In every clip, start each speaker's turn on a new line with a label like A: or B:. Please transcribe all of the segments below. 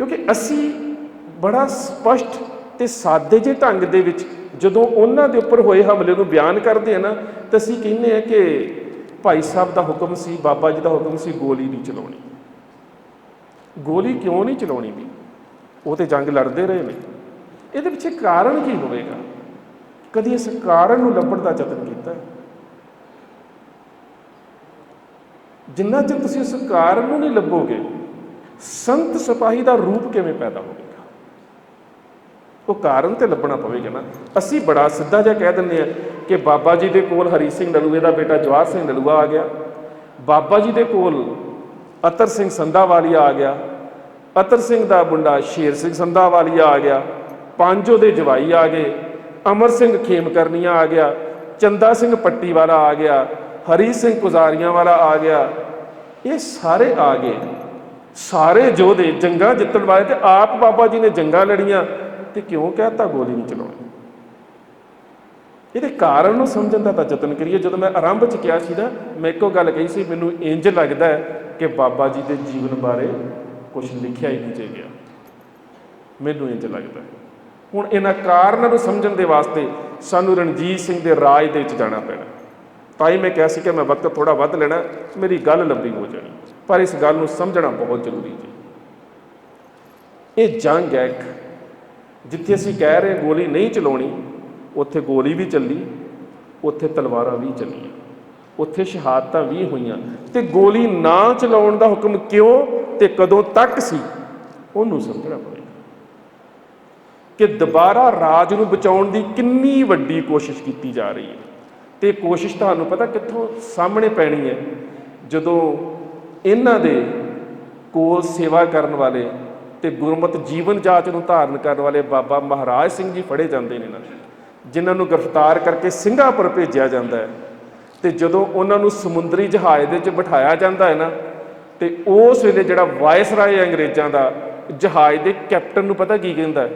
A: ਕਿਉਂਕਿ ਅਸੀਂ ਬੜਾ ਸਪਸ਼ਟ ਤੇ ਸਾਦੇ ਜਿਹੇ ਢੰਗ ਦੇ ਵਿੱਚ ਜਦੋਂ ਉਹਨਾਂ ਦੇ ਉੱਪਰ ਹੋਏ ਹਮਲੇ ਨੂੰ ਬਿਆਨ ਕਰਦੇ ਆ ਨਾ, ਤਾਂ ਅਸੀਂ ਕਹਿੰਦੇ ਆ ਕਿ ਭਾਈ ਸਾਹਿਬ ਦਾ ਹੁਕਮ ਸੀ, ਬਾਬਾ ਜੀ ਦਾ ਹੁਕਮ ਸੀ, ਗੋਲੀ ਨਹੀਂ ਚਲਾਉਣੀ। ਗੋਲੀ ਕਿਉਂ ਨਹੀਂ ਚਲਾਉਣੀ ਵੀ? ਉਹ ਤੇ ਜੰਗ ਲੜਦੇ ਰਹੇ ਨੇ। ਇਹਦੇ ਪਿੱਛੇ ਕਾਰਨ ਕੀ ਹੋਵੇਗਾ? ਕਦੀ ਇਸ ਕਾਰਨ ਨੂੰ ਲੱਭਣ ਦਾ ਯਤਨ ਕੀਤਾ ਜਿੰਨਾ ਚਿਰ ਤੁਸੀਂ ਉਸ ਕਾਰਨ ਨੂੰ ਨਹੀਂ ਲੱਭੋਗੇ ਸੰਤ ਸਿਪਾਹੀ ਦਾ ਰੂਪ ਕਿਵੇਂ ਪੈਦਾ ਹੋਵੇਗਾ? ਉਹ ਕਾਰਨ ਤੇ ਲੱਭਣਾ ਪਵੇਗਾ ਨਾ। ਅਸੀਂ ਬੜਾ ਸਿੱਧਾ ਜਿਹਾ ਕਹਿ ਦਿੰਦੇ ਆ ਕਿ ਬਾਬਾ ਜੀ ਦੇ ਕੋਲ ਹਰੀ ਸਿੰਘ ਨਲੂਏ ਦਾ ਬੇਟਾ ਜਵਾਹਰ ਸਿੰਘ ਨਲੂਆ ਆ ਗਿਆ। ਬਾਬਾ ਜੀ ਦੇ ਕੋਲ ਅਤਰ ਸਿੰਘ ਸੰਧਾਵਾਲੀਆ ਆ ਗਿਆ। ਅਤਰ ਸਿੰਘ ਦਾ ਮੁੰਡਾ ਸ਼ੇਰ ਸਿੰਘ ਸੰਧਾਵਾਲੀਆ ਆ ਗਿਆ। ਪੰਜ ਉਹਦੇ ਜਵਾਈ ਆ ਗਏ। ਅਮਰ ਸਿੰਘ ਖੇਮਕਰਨੀਆ ਆ ਗਿਆ। ਚੰਦਾ ਸਿੰਘ ਪੱਟੀ ਵਾਲਾ ਆ ਗਿਆ। ਹਰੀ ਸਿੰਘ ਕੁਜ਼ਾਰੀਆਂ ਵਾਲਾ ਆ ਗਿਆ। ਇਹ ਸਾਰੇ ਆ ਗਏ। ਸਾਰੇ ਯੋਧੇ ਜੰਗਾਂ ਜਿੱਤਣ ਵਾਲੇ ਤੇ ਆਪ ਬਾਬਾ ਜੀ ਨੇ ਜੰਗਾਂ ਲੜੀਆਂ ਤੇ ਕਿਉਂ ਕਹਿਤਾ ਗੋਲੀ ਨਹੀਂ ਚਲਾਉਣੀ? ਇਹਦੇ ਕਾਰਨ ਨੂੰ ਸਮਝਣ ਦਾ ਤਾਂ ਯਤਨ ਕਰੀਏ। ਜਦੋਂ ਮੈਂ ਆਰੰਭ ਚ ਕਿਹਾ ਸੀ ਨਾ, ਮੈਂ ਇੱਕੋ ਗੱਲ ਕਹੀ ਸੀ, ਮੈਨੂੰ ਇੰਜ ਲੱਗਦਾ ਹੈ ਕਿ ਬਾਬਾ ਜੀ ਦੇ ਜੀਵਨ ਬਾਰੇ ਕੁਝ ਲਿਖਿਆ ਹੀ ਨਹੀਂ ਜੇ ਗਿਆ ਮੈਨੂੰ ਇੰਜ ਲੱਗਦਾ ਹੁਣ ਇਹਨਾਂ ਕਾਰਨਾਂ ਨੂੰ ਸਮਝਣ ਦੇ ਵਾਸਤੇ ਸਾਨੂੰ ਰਣਜੀਤ ਸਿੰਘ ਦੇ ਰਾਜ ਦੇ ਵਿੱਚ ਜਾਣਾ ਪੈਣਾ। ਤਾਂ ਹੀ ਮੈਂ ਕਿਹਾ ਸੀ ਕਿ ਮੈਂ ਵਕਤ ਥੋੜਾ ਵੱਧ ਲੈਣਾ, ਮੇਰੀ ਗੱਲ ਲੰਬੀ ਹੋ ਜਾਣੀ। ਪਰ ਇਸ ਗੱਲ ਨੂੰ ਸਮਝਣਾ ਬਹੁਤ ਜ਼ਰੂਰੀ ਜੀ। ਇਹ ਜੰਗ ਹੈ ਇੱਕ। ਜਿੱਥੇ ਅਸੀਂ ਕਹਿ ਰਹੇ ਗੋਲੀ ਨਹੀਂ ਚਲਾਉਣੀ, ਉੱਥੇ ਗੋਲੀ ਵੀ ਚੱਲੀ, ਉੱਥੇ ਤਲਵਾਰਾਂ ਵੀ ਚੱਲੀਆਂ। ਉੱਥੇ ਸ਼ਹਾਦਤਾਂ ਵੀ ਹੋਈਆਂ। ਤੇ ਗੋਲੀ ਨਾ ਚਲਾਉਣ ਦਾ ਹੁਕਮ ਕਿਉਂ ਤੇ ਕਦੋਂ ਤੱਕ ਸੀ, ਉਹਨੂੰ ਸਮਝਣਾ ਪਵੇਗਾ। ਕਿ ਦੁਬਾਰਾ ਰਾਜ ਨੂੰ ਬਚਾਉਣ ਦੀ ਕਿੰਨੀ ਵੱਡੀ ਕੋਸ਼ਿਸ਼ ਕੀਤੀ ਜਾ ਰਹੀ ਹੈ। ਤੇ ਕੋਸ਼ਿਸ਼ ਤੁਹਾਨੂੰ ਪਤਾ ਕਿੱਥੋਂ ਸਾਹਮਣੇ ਪੈਣੀ ਹੈ? ਜਦੋਂ ਇਹਨਾਂ ਦੇ ਕੋਲ ਸੇਵਾ ਕਰਨ ਵਾਲੇ ਤੇ ਗੁਰਮਤ ਜੀਵਨ ਜਾਚ ਨੂੰ ਧਾਰਨ ਕਰਨ ਵਾਲੇ ਬਾਬਾ ਮਹਾਰਾਜ ਸਿੰਘ ਜੀ ਫੜੇ ਜਾਂਦੇ ਨੇ ਨਾ ਜਿਨ੍ਹਾਂ ਨੂੰ ਗ੍ਰਿਫਤਾਰ ਕਰਕੇ ਸਿੰਗਾਪੁਰ ਭੇਜਿਆ ਜਾਂਦਾ ਹੈ। ਤੇ ਜਦੋਂ ਉਹਨਾਂ ਨੂੰ ਸਮੁੰਦਰੀ ਜਹਾਜ਼ ਦੇ ਵਿੱਚ ਬਿਠਾਇਆ ਜਾਂਦਾ ਹੈ ਨਾ, ਤੇ ਉਸ ਵੇਲੇ ਜਿਹੜਾ ਵਾਇਸਰਾਏ ਅੰਗਰੇਜ਼ਾਂ ਦਾ ਜਹਾਜ਼ ਦੇ ਕੈਪਟਨ ਨੂੰ ਪਤਾ ਕੀ ਕਹਿੰਦਾ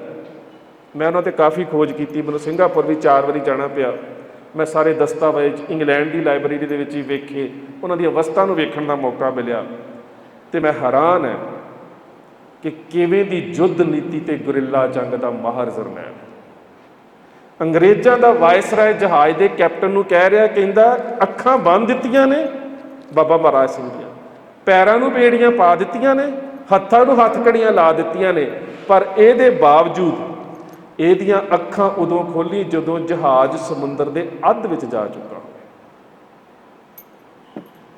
A: ਮੈਂ ਉਹਨਾਂ ਤੇ ਕਾਫੀ ਖੋਜ ਕੀਤੀ, ਮੈਨੂੰ ਸਿੰਗਾਪੁਰ ਵੀ ਚਾਰ ਵਾਰੀ ਜਾਣਾ ਪਿਆ। ਮੈਂ ਸਾਰੇ ਦਸਤਾਵੇਜ਼ ਇੰਗਲੈਂਡ ਦੀ ਲਾਇਬ੍ਰੇਰੀ ਦੇ ਵਿੱਚ ਹੀ ਵੇਖੇ, ਉਹਨਾਂ ਦੀ ਅਵਸਥਾ ਨੂੰ ਵੇਖਣ ਦਾ ਮੌਕਾ ਮਿਲਿਆ। ਤੇ ਮੈਂ ਹੈਰਾਨ ਹੈ ਕਿ ਕਿਵੇਂ ਦੀ ਯੁੱਧ ਨੀਤੀ ਤੇ ਗੁਰਿੱਲਾ ਜੰਗ ਦਾ ਮਾਹਰ ਜਰਨੈਲ ਅੰਗਰੇਜ਼ਾਂ ਦਾ ਵਾਇਸਰਾਏ ਜਹਾਜ਼ ਦੇ ਕੈਪਟਨ ਨੂੰ ਕਹਿ ਰਿਹਾ, ਕਹਿੰਦਾ, ਅੱਖਾਂ ਬੰਦ ਦਿੱਤੀਆਂ ਨੇ। ਬਾਬਾ ਮਹਾਰਾਜ ਸਿੰਘ ਦੀਆਂ ਪੈਰਾਂ ਨੂੰ ਬੇੜੀਆਂ ਪਾ ਦਿੱਤੀਆਂ ਨੇ, ਹੱਥਾਂ ਨੂੰ ਹੱਥ ਕੜੀਆਂ ਲਾ ਦਿੱਤੀਆਂ ਨੇ, ਪਰ ਇਹਦੇ ਬਾਵਜੂਦ ਇਹਦੀਆਂ ਅੱਖਾਂ ਉਦੋਂ ਖੋਲੀ ਜਦੋਂ ਜਹਾਜ਼ ਸਮੁੰਦਰ ਦੇ ਅੱਧ ਵਿੱਚ ਜਾ ਚੁੱਕਾ।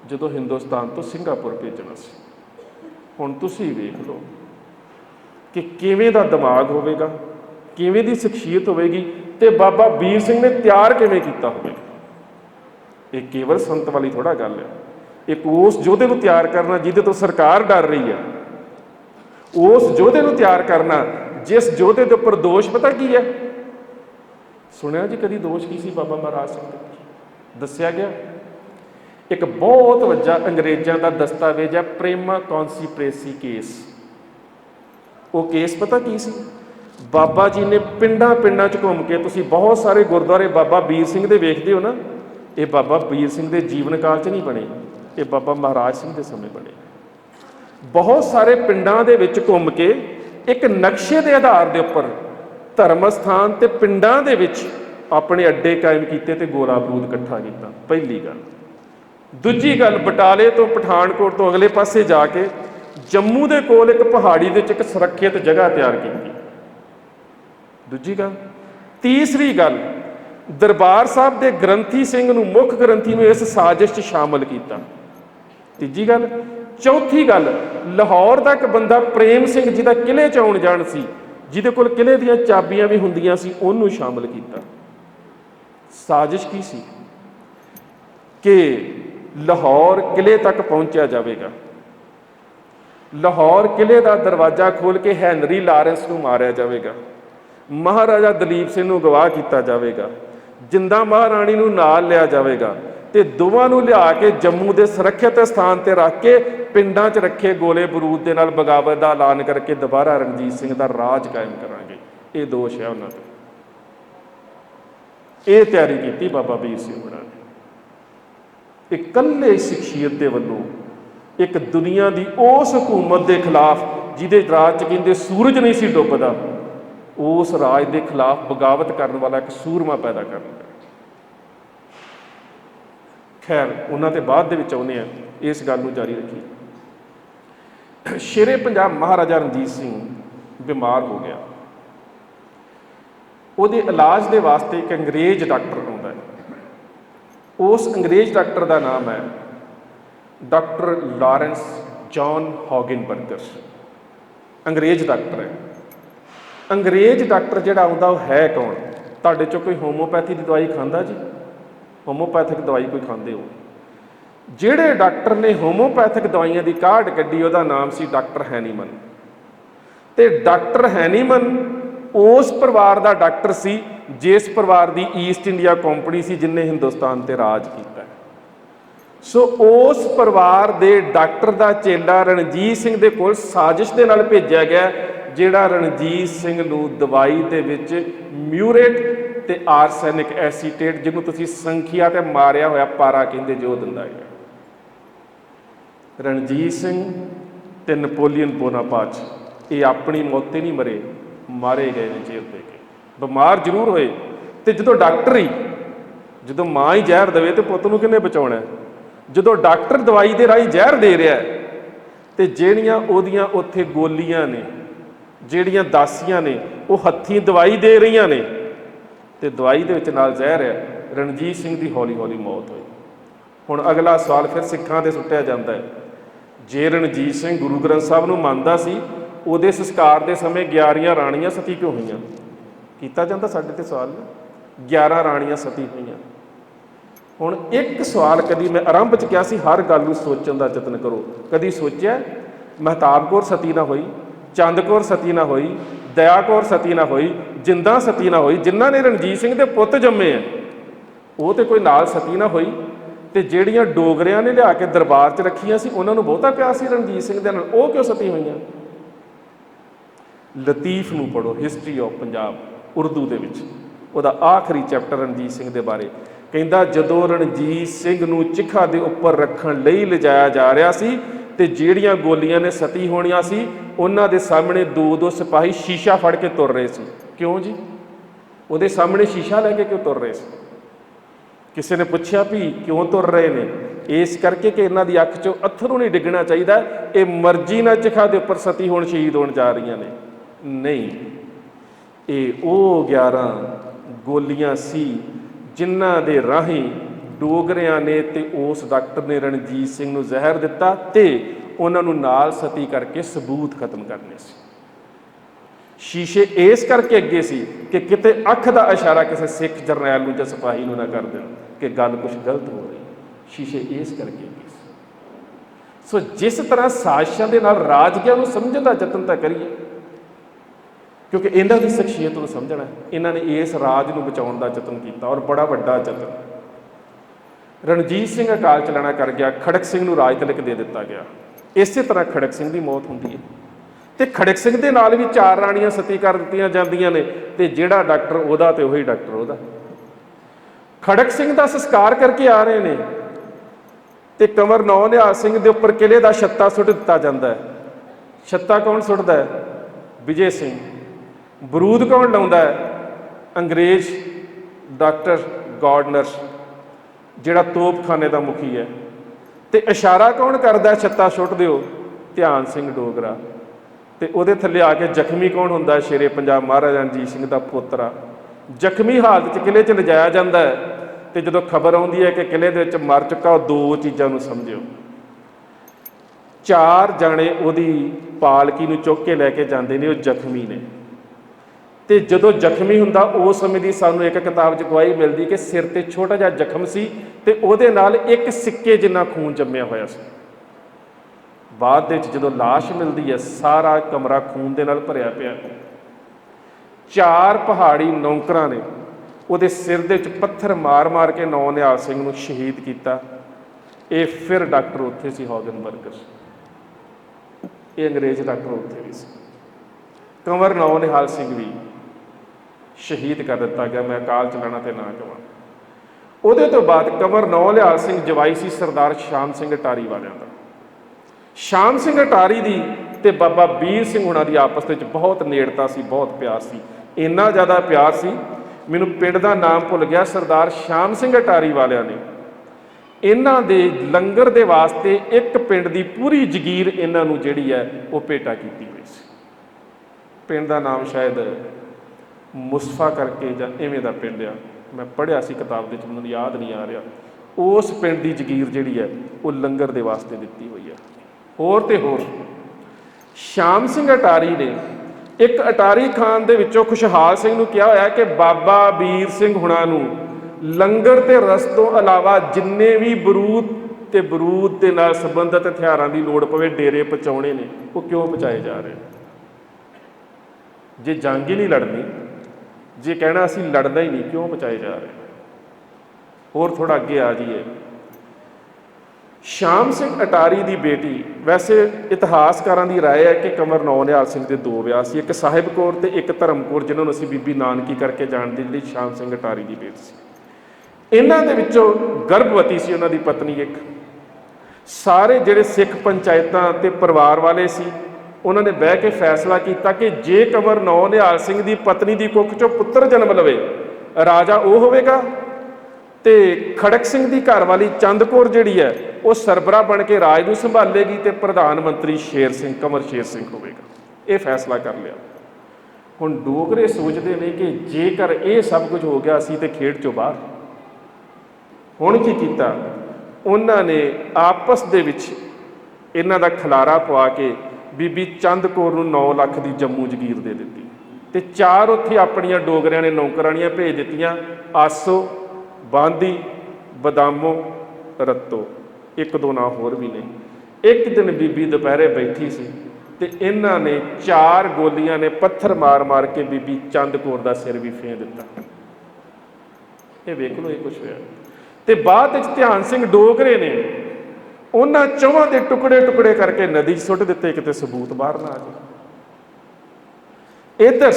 A: ਜਦੋਂ ਹਿੰਦੁਸਤਾਨ ਤੋਂ ਸਿੰਗਾਪੁਰ ਭੇਜਣਾ ਸੀ। ਹੁਣ ਤੁਸੀਂ ਵੇਖ ਲਓ ਕਿ ਕਿਵੇਂ ਦਾ ਦਿਮਾਗ ਹੋਵੇਗਾ, ਕਿਵੇਂ ਦੀ ਸ਼ਖਸੀਅਤ ਹੋਵੇਗੀ ਤੇ ਬਾਬਾ ਵੀਰ ਸਿੰਘ ਨੇ ਤਿਆਰ ਕਿਵੇਂ ਕੀਤਾ ਹੋਵੇਗਾ। ਇਹ ਕੇਵਲ ਸੰਤ ਵਾਲੀ ਥੋੜਾ ਗੱਲ ਹੈ। ਇੱਕ ਉਸ ਯੋਧੇ ਨੂੰ ਤਿਆਰ ਕਰਨਾ ਜਿਹਦੇ ਤੋਂ ਸਰਕਾਰ ਡਰ ਰਹੀ ਹੈ। ਉਸ ਯੋਧੇ ਨੂੰ ਤਿਆਰ ਕਰਨਾ ਜਿਸ ਯੋਧੇ ਦੇ ਉੱਪਰ ਦੋਸ਼, ਪਤਾ ਕੀ ਹੈ? ਸੁਣਿਆ ਜੀ ਕਦੀ ਦੋਸ਼ ਕੀ ਸੀ ਬਾਬਾ ਮਹਾਰਾਜ ਸਿੰਘ ਦੇ ਦੱਸਿਆ ਗਿਆ। ਇੱਕ ਬਹੁਤ ਵੱਡਾ ਅੰਗਰੇਜ਼ਾਂ ਦਾ ਦਸਤਾਵੇਜ਼ ਹੈ, ਪ੍ਰੇਮਾ ਕੌਨਸੀਪ੍ਰੇਸੀ ਕੇਸ। ਉਹ ਕੇਸ ਪਤਾ ਕੀ ਸੀ? ਬਾਬਾ ਜੀ ਨੇ ਪਿੰਡਾਂ ਪਿੰਡਾਂ 'ਚ ਘੁੰਮ ਕੇ, ਤੁਸੀਂ ਬਹੁਤ ਸਾਰੇ ਗੁਰਦੁਆਰੇ ਬਾਬਾ ਵੀਰ ਸਿੰਘ ਦੇ ਵੇਖਦੇ ਹੋ ਨਾ, ਇਹ ਬਾਬਾ ਵੀਰ ਸਿੰਘ ਦੇ ਜੀਵਨ ਕਾਲ 'ਚ ਨਹੀਂ ਬਣੇ, ਇਹ ਬਾਬਾ ਮਹਾਰਾਜ ਸਿੰਘ ਦੇ ਸਮੇਂ ਬਣੇ। ਬਹੁਤ ਸਾਰੇ ਪਿੰਡਾਂ ਦੇ ਵਿੱਚ ਘੁੰਮ ਕੇ ਇੱਕ ਨਕਸ਼ੇ ਦੇ ਆਧਾਰ ਦੇ ਉੱਪਰ ਧਰਮ ਸਥਾਨ ਤੇ ਪਿੰਡਾਂ ਦੇ ਵਿੱਚ ਆਪਣੇ ਅੱਡੇ ਕਾਇਮ ਕੀਤੇ ਤੇ ਗੋਰਾ ਬਰੂਦ ਇਕੱਠਾ ਕੀਤਾ। ਪਹਿਲੀ ਗੱਲ। ਦੂਜੀ ਗੱਲ, ਬਟਾਲੇ ਤੋਂ ਪਠਾਨਕੋਟ ਤੋਂ ਅਗਲੇ ਪਾਸੇ ਜਾ ਕੇ ਜੰਮੂ ਦੇ ਕੋਲ ਇੱਕ ਪਹਾੜੀ ਦੇ ਵਿੱਚ ਇੱਕ ਸੁਰੱਖਿਅਤ ਜਗ੍ਹਾ ਤਿਆਰ ਕੀਤੀ। ਦੂਜੀ ਗੱਲ। ਤੀਸਰੀ ਗੱਲ, ਦਰਬਾਰ ਸਾਹਿਬ ਦੇ ਗ੍ਰੰਥੀ ਸਿੰਘ ਨੂੰ ਮੁੱਖ ਗ੍ਰੰਥੀ ਨੂੰ ਇਸ ਸਾਜ਼ਿਸ਼ 'ਚ ਸ਼ਾਮਲ ਕੀਤਾ। ਤੀਜੀ ਗੱਲ ਚੌਥੀ ਗੱਲ, ਲਾਹੌਰ ਦਾ ਇੱਕ ਬੰਦਾ ਪ੍ਰੇਮ ਸਿੰਘ ਜਿਹਦਾ ਕਿਲੇ 'ਚ ਆਉਣ ਜਾਣ ਸੀ, ਜਿਹਦੇ ਕੋਲ ਕਿਲੇ ਦੀਆਂ ਚਾਬੀਆਂ ਵੀ ਹੁੰਦੀਆਂ ਸੀ, ਉਹਨੂੰ ਸ਼ਾਮਲ ਕੀਤਾ। ਸਾਜ਼ਿਸ਼ ਕੀ ਸੀ? ਕਿ ਲਾਹੌਰ ਕਿਲੇ ਤੱਕ ਪਹੁੰਚਿਆ ਜਾਵੇਗਾ। ਲਾਹੌਰ ਕਿਲੇ ਦਾ ਦਰਵਾਜ਼ਾ ਖੋਲ ਕੇ ਹੈਨਰੀ ਲਾਰੈਂਸ ਨੂੰ ਮਾਰਿਆ ਜਾਵੇਗਾ। ਮਹਾਰਾਜਾ ਦਲੀਪ ਸਿੰਘ ਨੂੰ ਗਵਾਹ ਕੀਤਾ ਜਾਵੇਗਾ। ਜਿੰਦਾ ਮਹਾਰਾਣੀ ਨੂੰ ਨਾਲ ਲਿਆ ਜਾਵੇਗਾ। ਤੇ ਦੋਵਾਂ ਨੂੰ ਲਿਆ ਕੇ ਜੰਮੂ ਦੇ ਸੁਰੱਖਿਅਤ ਸਥਾਨ ਤੇ ਰੱਖ ਕੇ ਪਿੰਡਾਂ 'ਚ ਰੱਖੇ ਗੋਲੇ ਬਰੂਦ ਦੇ ਨਾਲ ਬਗਾਵਤ ਦਾ ਐਲਾਨ ਕਰਕੇ ਦੁਬਾਰਾ ਰਣਜੀਤ ਸਿੰਘ ਦਾ ਰਾਜ ਕਾਇਮ ਕਰਾਂਗੇ। ਇਹ ਦੋਸ਼ ਹੈ ਉਹਨਾਂ ਤੇ। ਇਹ ਤਿਆਰੀ ਕੀਤੀ ਬਾਬਾ ਵੀਰ ਸਿੰਘ ਹੋਣਾ ਨੇ। ਇਕੱਲੇ ਸ਼ਖਸੀਅਤ ਦੇ ਵੱਲੋਂ ਇੱਕ ਦੁਨੀਆ ਦੀ ਉਸ ਹਕੂਮਤ ਦੇ ਖਿਲਾਫ ਜਿਹਦੇ ਰਾਜ ਚ ਕਹਿੰਦੇ ਸੂਰਜ ਨਹੀਂ ਸੀ ਡੁੱਬਦਾ, ਉਸ ਰਾਜ ਦੇ ਖਿਲਾਫ ਬਗਾਵਤ ਕਰਨ ਵਾਲਾ ਇੱਕ ਸੂਰਮਾ ਪੈਦਾ ਕਰ ਖੈਰ, ਉਹਨਾਂ ਤੇ ਬਾਅਦ ਦੇ ਵਿੱਚ ਆਉਨੇ ਆ ਇਸ ਗੱਲ ਨੂੰ ਜਾਰੀ ਰੱਖੀ ਸ਼ੇਰੇ ਪੰਜਾਬ ਮਹਾਰਾਜਾ ਰਣਜੀਤ ਸਿੰਘ ਬਿਮਾਰ ਹੋ ਗਿਆ। ਉਹਦੇ ਇਲਾਜ ਦੇ ਵਾਸਤੇ ਇੱਕ ਅੰਗਰੇਜ਼ ਡਾਕਟਰ ਆਉਂਦਾ ਹੈ। ਉਸ ਅੰਗਰੇਜ਼ ਡਾਕਟਰ ਦਾ ਨਾਮ ਹੈ ਡਾਕਟਰ ਲਾਰੈਂਸ ਜੌਨ ਹੌਗਨਬਰਗਰ। ਅੰਗਰੇਜ਼ ਡਾਕਟਰ ਹੈ। ਅੰਗਰੇਜ਼ ਡਾਕਟਰ ਜਿਹੜਾ ਆਉਂਦਾ ਉਹ ਹੈ ਕੌਣ? ਤੁਹਾਡੇ ਚੋਂ ਕੋਈ ਹੋਮੋਪੈਥੀ ਦੀ ਦਵਾਈ ਖਾਂਦਾ ਜੀ? ਹੋਮੋਪੈਥਿਕ ਦਵਾਈ ਕੋਈ ਖਾਂਦੇ ਹੋ? ਜਿਹੜੇ ਡਾਕਟਰ ਨੇ ਹੋਮੋਪੈਥਿਕ ਦਵਾਈਆਂ ਦੀ ਕਾਢ ਕੱਢੀ, ਉਹਦਾ ਨਾਮ ਸੀ ਡਾਕਟਰ ਹੈਨੀਮਨ। ਤੇ ਡਾਕਟਰ ਹੈਨੀਮਨ ਉਸ ਪਰਿਵਾਰ ਦਾ ਡਾਕਟਰ ਸੀ, ਜਿਸ ਪਰਿਵਾਰ ਦੀ ਈਸਟ ਇੰਡੀਆ ਕੰਪਨੀ ਸੀ, ਜਿਨੇ ਹਿੰਦੁਸਤਾਨ ਤੇ ਰਾਜ ਕੀਤਾ। ਸੋ ਉਸ ਪਰਿਵਾਰ ਦੇ ਡਾਕਟਰ ਦਾ ਚੇਲਾ ਰਣਜੀਤ ਸਿੰਘ ਦੇ ਕੋਲ ਸਾਜ਼ਿਸ਼ ਦੇ ਨਾਲ ਭੇਜਿਆ ਗਿਆ, ਜਿਹੜਾ ਰਣਜੀਤ ਸਿੰਘ ਨੂੰ ਦਵਾਈ ਦੇ ਵਿੱਚ ਮਿਊਰੇਟ ਤੇ ਆਰਸੈਨਿਕ ਐਸੀਟੇਟ ਜਿਹਨੂੰ ਤੁਸੀਂ ਸੰਖਿਆ ਤੇ ਮਾਰਿਆ ਹੋਇਆ ਪਾਰਾ ਕਹਿੰਦੇ ਜੋ ਦਿੰਦਾ ਹੈ। ਰਣਜੀਤ ਸਿੰਘ ਤੇ ਨੈਪੋਲੀਅਨ ਬੋਨਾਪਾਰਟ ਇਹ ਆਪਣੀ ਮੌਤ 'ਤੇ ਨਹੀਂ ਮਰੇ ਮਾਰੇ ਗਏ ਨੇ ਜੇਲ੍ਹ ਦੇ ਕੇ। ਬਿਮਾਰ ਜ਼ਰੂਰ ਹੋਏ ਤੇ ਜਦੋਂ ਡਾਕਟਰ ਹੀ ਜਦੋਂ ਮਾਂ ਹੀ ਜ਼ਹਿਰ ਦੇਵੇ ਤੇ ਪੁੱਤ ਨੂੰ ਕਿੰਨੇ ਬਚਾਉਣਾ ਜਦੋਂ ਡਾਕਟਰ ਦਵਾਈ ਦੇ ਰਾਹੀਂ ਜ਼ਹਿਰ ਦੇ ਰਿਹਾ ਹੈ, ਤੇ ਜਿਹੜੀਆਂ ਉਹਦੀਆਂ ਉੱਥੇ ਗੋਲੀਆਂ ਨੇ ਜਿਹੜੀਆਂ ਦਾਸੀਆਂ ਨੇ ਉਹ ਹੱਥੀਂ ਦਵਾਈ ਦੇ ਰਹੀਆਂ ਨੇ ਤੇ ਦਵਾਈ ਦੇ ਵਿੱਚ ਨਾਲ ਜ਼ਹਿਰ ਹੈ, ਰਣਜੀਤ ਸਿੰਘ ਦੀ ਹੌਲੀ ਹੌਲੀ ਮੌਤ ਹੋਈ। ਹੁਣ ਅਗਲਾ ਸਵਾਲ ਫਿਰ ਸਿੱਖਾਂ ਤੇ ਸੁੱਟਿਆ ਜਾਂਦਾ ਹੈ। ਜੇ ਰਣਜੀਤ ਸਿੰਘ ਗੁਰੂ ਗ੍ਰੰਥ ਸਾਹਿਬ ਨੂੰ ਮੰਨਦਾ ਸੀ, ਉਹਦੇ ਸੰਸਕਾਰ ਦੇ ਸਮੇਂ 11 ਰਾਣੀਆਂ ਸਤੀ ਕਿਉਂ ਹੋਈਆਂ? ਕੀਤਾ ਜਾਂਦਾ ਸਾਡੇ ਤੇ ਸਵਾਲ? 11 ਰਾਣੀਆਂ ਸਤੀ ਹੋਈਆਂ। ਹੁਣ ਇੱਕ ਸਵਾਲ ਕਦੀ ਮੈਂ ਆਰੰਭ ਚ ਕਿਹਾ ਸੀ, ਹਰ ਗੱਲ ਨੂੰ ਸੋਚਣ ਦਾ ਯਤਨ ਕਰੋ। ਕਦੀ ਸੋਚਿਆ, ਮਹਿਤਾਬ ਕੌਰ ਸਤੀ ਨਾ ਹੋਈ, ਚੰਦ ਕੌਰ ਸਤੀ ਨਾ ਹੋਈ ਦਇਆ ਕੌਰ ਸਤੀ ਨਾ ਹੋਈ, ਜਿੰਦਾ ਸਤੀ ਨਾ ਹੋਈ, ਜਿਨ੍ਹਾਂ ਨੇ ਰਣਜੀਤ ਸਿੰਘ ਦੇ ਪੁੱਤ ਜੰਮੇ ਆ, ਉਹ ਤੇ ਕੋਈ ਨਾਲ ਸਤੀ ਨਾ ਹੋਈ, ਤੇ ਜਿਹੜੀਆਂ ਡੋਗਰਿਆਂ ਨੇ ਲਿਆ ਕੇ ਦਰਬਾਰ 'ਚ ਰੱਖੀਆਂ ਸੀ, ਉਹਨਾਂ ਨੂੰ ਬਹੁਤਾ ਪਿਆਰ ਸੀ ਰਣਜੀਤ ਸਿੰਘ ਦੇ ਨਾਲ, ਉਹ ਕਿਉਂ ਸਤੀ ਹੋਈਆਂ? ਲਤੀਫ ਨੂੰ ਪੜੋ ਹਿਸਟਰੀ ਆਫ ਪੰਜਾਬ, ਉਰਦੂ ਦੇ ਵਿੱਚ, ਉਹਦਾ ਆਖਰੀ ਚੈਪਟਰ ਰਣਜੀਤ ਸਿੰਘ ਦੇ ਬਾਰੇ। ਕਹਿੰਦਾ, ਜਦੋਂ ਰਣਜੀਤ ਸਿੰਘ ਨੂੰ ਚਿਖਾ ਦੇ ਉੱਪਰ ਰੱਖਣ ਲਈ ਲਿਜਾਇਆ ਜਾ ਰਿਹਾ ਸੀ ਤੇ ਜਿਹੜੀਆਂ ਗੋਲੀਆਂ ਨੇ ਸਤੀ ਹੋਣੀਆਂ ਸੀ, ਉਹਨਾਂ ਦੇ ਸਾਹਮਣੇ ਦੋ ਦੋ ਸਿਪਾਹੀ ਸ਼ੀਸ਼ਾ ਫੜ ਕੇ ਤੁਰ ਰਹੇ ਸੀ। ਕਿਉਂ ਜੀ? ਉਹਦੇ ਸਾਹਮਣੇ ਸ਼ੀਸ਼ਾ ਲੈ ਕੇ ਕਿਉਂ ਤੁਰ ਰਹੇ ਸੀ? ਕਿਸੇ ਨੇ ਪੁੱਛਿਆ ਵੀ ਕਿਉਂ ਤੁਰ ਰਹੇ ਨੇ? ਇਸ ਕਰਕੇ ਕਿ ਇਹਨਾਂ ਦੀ ਅੱਖ 'ਚੋਂ ਅਥਰੂ ਨਹੀਂ ਡਿੱਗਣਾ ਚਾਹੀਦਾ, ਇਹ ਮਰਜ਼ੀ ਨਾਲ ਚਿਖਾ ਦੇ ਉੱਪਰ ਸਤੀ ਹੋਣ, ਸ਼ਹੀਦ ਹੋਣ ਜਾ ਰਹੀਆਂ ਨੇ। ਨਹੀਂ। ਇਹ ਉਹ 11 ਗੋਲੀਆਂ ਸੀ, ਜਿਨ੍ਹਾਂ ਦੇ ਰਾਹੀਂ ਡੋਗਰਿਆਂ ਨੇ ਤੇ ਉਸ ਡਾਕਟਰ ਨੇ ਰਣਜੀਤ ਸਿੰਘ ਨੂੰ ਜ਼ਹਿਰ ਦਿੱਤਾ ਤੇ ਉਹਨਾਂ ਨੂੰ ਨਾਲ ਸਤੀ ਕਰਕੇ ਸਬੂਤ ਖਤਮ ਕਰਨੇ ਸੀ। ਸ਼ੀਸ਼ੇ ਇਸ ਕਰਕੇ ਅੱਗੇ ਸੀ ਕਿ ਕਿਤੇ ਅੱਖ ਦਾ ਇਸ਼ਾਰਾ ਕਿਸੇ ਸਿੱਖ ਜਰਨੈਲ ਨੂੰ ਜਾਂ ਸਿਪਾਹੀ ਨੂੰ ਨਾ ਕਰ ਦੇਣ ਕਿ ਗੱਲ ਕੁਝ ਗਲਤ ਹੋ ਰਹੀ। ਸ਼ੀਸ਼ੇ ਇਸ ਕਰਕੇ ਅੱਗੇ ਸੀ। ਸੋ ਜਿਸ ਤਰ੍ਹਾਂ ਸਾਜ਼ਿਸ਼ਾਂ ਦੇ ਨਾਲ ਰਾਜਗੀਆਂ ਨੂੰ ਸਮਝਣ ਦਾ ਯਤਨ ਤਾਂ ਕਰੀਏ। ਕਿਉਂਕਿ ਇਹਨਾਂ ਦੀ ਸ਼ਖਸੀਅਤ ਨੂੰ ਸਮਝਣਾ ਇਹਨਾਂ ਨੇ ਇਸ ਰਾਜ ਨੂੰ ਬਚਾਉਣ ਦਾ ਯਤਨ ਕੀਤਾ ਔਰ ਬੜਾ ਵੱਡਾ ਯਤਨ। ਰਣਜੀਤ ਸਿੰਘ ਅਕਾਲ ਚਲਾਣਾ ਕਰ ਗਿਆ, ਖੜਕ ਸਿੰਘ ਨੂੰ ਰਾਜ ਤਿਲਕ ਦੇ ਦਿੱਤਾ ਗਿਆ। ਇਸੇ ਤਰ੍ਹਾਂ ਖੜਕ ਸਿੰਘ ਦੀ ਮੌਤ ਹੁੰਦੀ ਹੈ। ਤੇ ਖੜਕ ਸਿੰਘ ਦੇ ਨਾਲ ਵੀ ਚਾਰ ਰਾਣੀਆਂ ਸਤੀ ਕਰ ਦਿੱਤੀਆਂ ਜਾਂਦੀਆਂ ਨੇ ਤੇ ਜਿਹੜਾ ਡਾਕਟਰ ਉਹਦਾ ਤੇ ਉਹੀ ਡਾਕਟਰ ਉਹਦਾ। ਖੜਕ ਸਿੰਘ ਦਾ ਸੰਸਕਾਰ ਕਰਕੇ ਆ ਰਹੇ ਨੇ ਤੇ ਕੰਵਰ ਨੌ ਨਿਹਾਲ ਸਿੰਘ ਦੇ ਉੱਪਰ ਕਿਲੇ ਦਾ ਛੱਤਾ ਸੁੱਟ ਦਿੱਤਾ ਜਾਂਦਾ ਹੈ। ਛੱਤਾ ਕੌਣ ਸੁੱਟਦਾ ਹੈ? ਵਿਜੇ ਸਿੰਘ। ਬਰੂਦ ਕੌਣ ਲਾਉਂਦਾ ਹੈ? ਅੰਗਰੇਜ਼ ਡਾਕਟਰ ਗਾਰਡਨਰ ਜਿਹੜਾ ਤੋਪਖਾਨੇ ਦਾ ਮੁਖੀ ਹੈ। ਤੇ ਇਸ਼ਾਰਾ ਕੌਣ ਕਰਦਾ ਛੱਤਾ ਸੁੱਟ ਦਿਓ। ਧਿਆਨ ਸਿੰਘ ਡੋਗਰਾ। ਤੇ ਉਹਦੇ ਥੱਲੇ ਆ ਕੇ ਜ਼ਖਮੀ ਕੌਣ ਹੁੰਦਾ ਸ਼ੇਰੇ ਪੰਜਾਬ ਮਹਾਰਾਜਾ ਰਣਜੀਤ ਸਿੰਘ ਦਾ ਪੋਤਰਾ। ਜ਼ਖਮੀ ਹਾਲਤ 'ਚ ਕਿਲੇ 'ਚ ਲਿਜਾਇਆ ਜਾਂਦਾ ਹੈ। ਤੇ ਜਦੋਂ ਖਬਰ ਆਉਂਦੀ ਹੈ ਕਿ ਕਿਲੇ ਦੇ ਵਿੱਚ ਮਰ ਚੁੱਕਾ, ਉਹ ਦੋ ਚੀਜ਼ਾਂ ਨੂੰ ਸਮਝਿਓ। ਚਾਰ ਜਾਣੇ ਉਹਦੀ ਪਾਲਕੀ ਨੂੰ ਚੁੱਕ ਕੇ ਲੈ ਕੇ ਜਾਂਦੇ ਨੇ, ਉਹ ਜ਼ਖਮੀ ਨੇ। ਤੇ ਜਦੋਂ ਜ਼ਖਮੀ ਹੁੰਦਾ ਉਸ ਸਮੇਂ ਦੀ ਸਾਨੂੰ ਇੱਕ ਕਿਤਾਬ 'ਚ ਗਵਾਹੀ ਮਿਲਦੀ ਕਿ ਸਿਰ ਤੇ ਛੋਟਾ ਜਿਹਾ ਜ਼ਖਮ ਸੀ ਤੇ ਉਹਦੇ ਨਾਲ ਇੱਕ ਸਿੱਕੇ ਜਿੰਨਾ ਖੂਨ ਜੰਮਿਆ ਹੋਇਆ ਸੀ। ਬਾਅਦ ਵਿੱਚ ਜਦੋਂ ਲਾਸ਼ ਮਿਲਦੀ ਹੈ, ਸਾਰਾ ਕਮਰਾ ਖੂਨ ਦੇ ਨਾਲ ਭਰਿਆ ਪਿਆ ਚਾਰ ਪਹਾੜੀ ਨੌਕਰਾਂ ਨੇ ਉਹਦੇ ਸਿਰ ਦੇ ਵਿੱਚ ਪੱਥਰ ਮਾਰ-ਮਾਰ ਕੇ ਨੌ ਨਿਹਾਲ ਸਿੰਘ ਨੂੰ ਸ਼ਹੀਦ ਕੀਤਾ। ਇਹ ਫਿਰ ਡਾਕਟਰ ਉੱਥੇ ਸੀ, ਹੌਗਨਬਰਗਰ। ਇਹ ਅੰਗਰੇਜ਼ ਡਾਕਟਰ ਉੱਥੇ ਵੀ ਸੀ। ਕੰਵਰ ਨੌ ਨਿਹਾਲ ਸਿੰਘ ਵੀ ਸ਼ਹੀਦ ਕਰ ਦਿੱਤਾ ਗਿਆ, ਮੈਂ ਅਕਾਲ ਚਲਾਣਾ ਤੇ ਨਾ ਕਵਾਂ ਉਹਦੇ ਤੋਂ ਬਾਅਦ ਕੰਵਰ ਨੌ ਨਿਹਾਲ ਸਿੰਘ ਜਵਾਈ ਸੀ ਸਰਦਾਰ ਸ਼ਾਮ ਸਿੰਘ ਅਟਾਰੀ ਵਾਲਿਆਂ ਦਾ। ਸ਼ਾਮ ਸਿੰਘ ਅਟਾਰੀ ਦੀ ਤੇ ਬਾਬਾ ਵੀਰ ਸਿੰਘ ਹੁਣਾਂ ਦੀ ਆਪਸ ਵਿੱਚ ਬਹੁਤ ਨੇੜਤਾ ਸੀ, ਬਹੁਤ ਪਿਆਰ ਸੀ। ਇੰਨਾ ਜ਼ਿਆਦਾ ਪਿਆਰ ਸੀ, ਮੈਨੂੰ ਪਿੰਡ ਦਾ ਨਾਮ ਭੁੱਲ ਗਿਆ, ਸਰਦਾਰ ਸ਼ਾਮ ਸਿੰਘ ਅਟਾਰੀ ਵਾਲਿਆਂ ਨੇ। ਇਹਨਾਂ ਦੇ ਲੰਗਰ ਦੇ ਵਾਸਤੇ ਇੱਕ ਪਿੰਡ ਦੀ ਪੂਰੀ ਜ਼ਗੀਰ ਇਹਨਾਂ ਨੂੰ ਜਿਹੜੀ ਹੈ, ਉਹ ਭੇਟਾ ਕੀਤੀ ਹੋਈ ਸੀ। ਪਿੰਡ ਦਾ ਨਾਮ ਸ਼ਾਇਦ ਮੁਸਫਾ ਕਰਕੇ ਜਾਂ ਐਵੇਂ ਦਾ ਪਿੰਡ ਆ। ਮੈਂ ਪੜ੍ਹਿਆ ਸੀ ਕਿਤਾਬ ਦੇ ਵਿੱਚ, ਮੈਨੂੰ ਯਾਦ ਨਹੀਂ ਆ ਰਿਹਾ। ਉਸ ਪਿੰਡ ਦੀ ਜ਼ਗੀਰ ਜਿਹੜੀ ਹੈ, ਉਹ ਲੰਗਰ ਦੇ ਵਾਸਤੇ ਦਿੱਤੀ ਹੋਈ ਹੈ। ਹੋਰ ਤੇ ਹੋਰ, ਸ਼ਾਮ ਸਿੰਘ ਅਟਾਰੀ ਨੇ ਇੱਕ ਅਟਾਰੀ ਖਾਨ ਦੇ ਵਿੱਚੋਂ ਖੁਸ਼ਹਾਲ ਸਿੰਘ ਨੂੰ ਕਿਹਾ ਹੋਇਆ ਕਿ ਬਾਬਾ ਵੀਰ ਸਿੰਘ ਹੁਣਾਂ ਨੂੰ ਲੰਗਰ ਤੇ ਰਸ ਤੋਂ ਇਲਾਵਾ ਜਿੰਨੇ ਵੀ ਬਰੂਦ ਤੇ ਬਰੂਦ ਦੇ ਨਾਲ ਸੰਬੰਧਿਤ ਹਥਿਆਰਾਂ ਦੀ ਲੋੜ ਪਵੇ, ਡੇਰੇ ਪਹੁੰਚਾਉਣੇ ਨੇ, ਉਹ ਕਿਉਂ ਪਹੁੰਚਾਏ ਜਾ ਰਹੇ ਜੇ ਜੰਗ ਹੀ ਨਹੀਂ ਲੜਨੀ ਜੇ ਕਹਿਣਾ ਅਸੀਂ ਲੜਨਾ ਹੀ ਨਹੀਂ ਕਿਉਂ ਪਹੁੰਚਾਏ ਜਾ ਰਹੇ ਹੋਰ ਥੋੜਾ ਅੱਗੇ ਆ ਜਾਈਏ ਸ਼ਾਮ ਸਿੰਘ ਅਟਾਰੀ ਦੀ ਬੇਟੀ ਵੈਸੇ ਇਤਿਹਾਸਕਾਰਾਂ ਦੀ رائے ਹੈ ਕਿ ਕਮਰ ਨੌਨਿਹਾਲ ਸਿੰਘ ਦੇ ਦੋ ਵਿਆਹ ਸੀ ਇੱਕ ਸਾਹਿਬ ਕੌਰ ਤੇ ਇੱਕ ਧਰਮ ਕੌਰ ਜਿਨ੍ਹਾਂ ਨੂੰ ਅਸੀਂ ਬੀਬੀ ਨਾਨਕੀ ਕਰਕੇ ਜਾਣਦੇ ਜਿਹੜੀ ਸ਼ਾਮ ਸਿੰਘ ਅਟਾਰੀ ਦੀ ਬੇਟੀ ਸੀ ਇਹਨਾਂ ਦੇ ਵਿੱਚੋਂ ਗਰਭਵਤੀ ਸੀ ਉਹਨਾਂ ਦੀ ਪਤਨੀ ਇੱਕ ਸਾਰੇ ਜਿਹੜੇ ਸਿੱਖ ਪੰਚਾਇਤਾਂ ਤੇ ਪਰਿਵਾਰ ਵਾਲੇ ਸੀ ਉਹਨਾਂ ਨੇ ਬਹਿ ਕੇ ਫੈਸਲਾ ਕੀਤਾ ਕਿ ਜੇ ਕਮਰ ਨੌਨਿਹਾਲ ਸਿੰਘ ਦੀ ਪਤਨੀ ਦੀ ਕੁੱਖ ਚੋਂ ਪੁੱਤਰ ਜਨਮ ਲਵੇ, ਰਾਜਾ ਉਹ ਹੋਵੇਗਾ? ਤੇ ਖੜਕ ਸਿੰਘ ਦੀ ਘਰਵਾਲੀ ਚੰਦਕੌਰ ਜਿਹੜੀ ਹੈ, ਉਹ ਸਰਬਰਾ ਬਣ ਕੇ ਰਾਜ ਨੂੰ ਸੰਭਾਲੇਗੀ ਤੇ ਪ੍ਰਧਾਨ ਮੰਤਰੀ ਸ਼ੇਰ ਸਿੰਘ, ਕਮਰ ਸ਼ੇਰ ਸਿੰਘ ਹੋਵੇਗਾ। ਇਹ ਫੈਸਲਾ ਕਰ ਲਿਆ। ਹੁਣ ਡੋਗਰੇ ਸੋਚਦੇ ਨੇ ਕਿ ਜੇਕਰ ਇਹ ਸਭ ਕੁਝ ਹੋ ਗਿਆ, ਅਸੀਂ ਤੇ ਖੇਡ ਚੋਂ ਬਾਹਰ। ਹੁਣ ਕੀ ਕੀਤਾ? ਉਹਨਾਂ ਨੇ ਆਪਸ ਦੇ ਵਿੱਚ ਇਹਨਾਂ ਦਾ ਖਲਾਰਾ ਪਵਾ ਕੇ ਬੀਬੀ ਚੰਦ ਕੌਰ ਨੂੰ 9 ਲੱਖ ਦੀ ਜੰਮੂ ਜਗੀਰ ਦੇ ਦਿੱਤੀ। ਤੇ ਚਾਰ ਉੱਥੇ ਆਪਣੀਆਂ ਡੋਗਰਿਆਂ ਨੇ ਨੌਕਰਾਣੀਆਂ ਭੇਜ ਦਿੱਤੀਆਂ, ਆਸੋ, ਬਾਂਦੀ, ਬਦਾਮੋ, ਰੱਤੋ। ਇੱਕ ਦੋ ਨਾਂ ਹੋਰ ਵੀ ਨੇ। ਇੱਕ ਦਿਨ ਬੀਬੀ ਦੁਪਹਿਰੇ ਬੈਠੀ ਸੀ ਤੇ ਇਹਨਾਂ ਨੇ ਚਾਰ ਗੋਲੀਆਂ ਨੇ ਪੱਥਰ ਮਾਰ-ਮਾਰ ਕੇ ਬੀਬੀ ਚੰਦ ਕੌਰ ਦਾ ਸਿਰ ਵੀ ਫੇਰ ਦਿੱਤਾ। ਇਹ ਵੇਖ ਲਓ ਇਹ ਕੁਝ ਹੋਇਆ। ਤੇ ਬਾਅਦ ਵਿੱਚ ਧਿਆਨ ਸਿੰਘ ਡੋਗਰੇ ਨੇ ਉਹਨਾਂ ਚੌਹਾਂ ਦੇ ਟੁਕੜੇ ਟੁਕੜੇ ਕਰਕੇ ਨਦੀ 'ਚ ਸੁੱਟ ਦਿੱਤੇ, ਕਿਤੇ ਸਬੂਤ ਬਾਹਰ ਨਾ ਆ ਜਾਏ। ਇੱਧਰ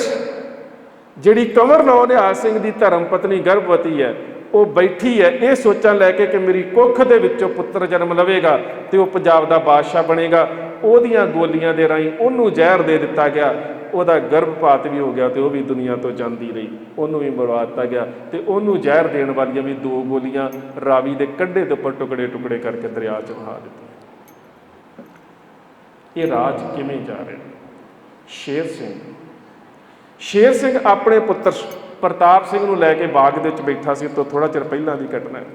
A: ਜਿਹੜੀ ਕੰਵਰ ਨੌ ਨਿਹਾਲ ਸਿੰਘ ਦੀ ਧਰਮ ਪਤਨੀ ਗਰਭਵਤੀ ਹੈ, ਉਹ ਬੈਠੀ ਹੈ, ਇਹ ਸੋਚਾਂ ਲੈ ਕੇ ਕਿ ਮੇਰੀ ਕੁੱਖ ਦੇ ਵਿੱਚੋਂ ਪੁੱਤਰ ਜਨਮ ਲਵੇਗਾ ਤੇ ਉਹ ਪੰਜਾਬ ਦਾ ਬਾਦਸ਼ਾਹ ਬਣੇਗਾ। ਉਹਦੀਆਂ ਗੋਲੀਆਂ ਦੇ ਰਾਹੀਂ ਉਹਨੂੰ ਜ਼ਹਿਰ ਦੇ ਦਿੱਤਾ ਗਿਆ। ਉਹਦਾ ਗਰਭਪਾਤ ਵੀ ਹੋ ਗਿਆ ਤੇ ਉਹ ਵੀ ਦੁਨੀਆ ਤੋਂ ਜਾਂਦੀ ਰਹੀ। ਉਹਨੂੰ ਵੀ ਮਰਵਾ ਦਿੱਤਾ ਗਿਆ ਤੇ ਉਹਨੂੰ ਜ਼ਹਿਰ ਦੇਣ ਵਾਲੀਆਂ ਵੀ ਦੋ ਗੋਲੀਆਂ ਰਾਵੀ ਦੇ ਕੰਢੇ ਦੇ ਉੱਪਰ ਟੁਕੜੇ ਟੁਕੜੇ ਕਰਕੇ ਦਰਿਆ 'ਚ ਵਹਾ ਦਿੱਤੀਆਂ। ਇਹ ਰਾਜ ਕਿਵੇਂ ਜਾ ਰਿਹਾ? ਸ਼ੇਰ ਸਿੰਘ। ਸ਼ੇਰ ਸਿੰਘ ਆਪਣੇ ਪੁੱਤਰ ਪ੍ਰਤਾਪ ਸਿੰਘ ਨੂੰ ਲੈ ਕੇ ਬਾਗ ਦੇ ਵਿੱਚ ਬੈਠਾ ਸੀ ਤੋਂ ਥੋੜਾ ਚਿਰ ਪਹਿਲਾਂ ਦੀ ਘਟਨਾ ਹੈ।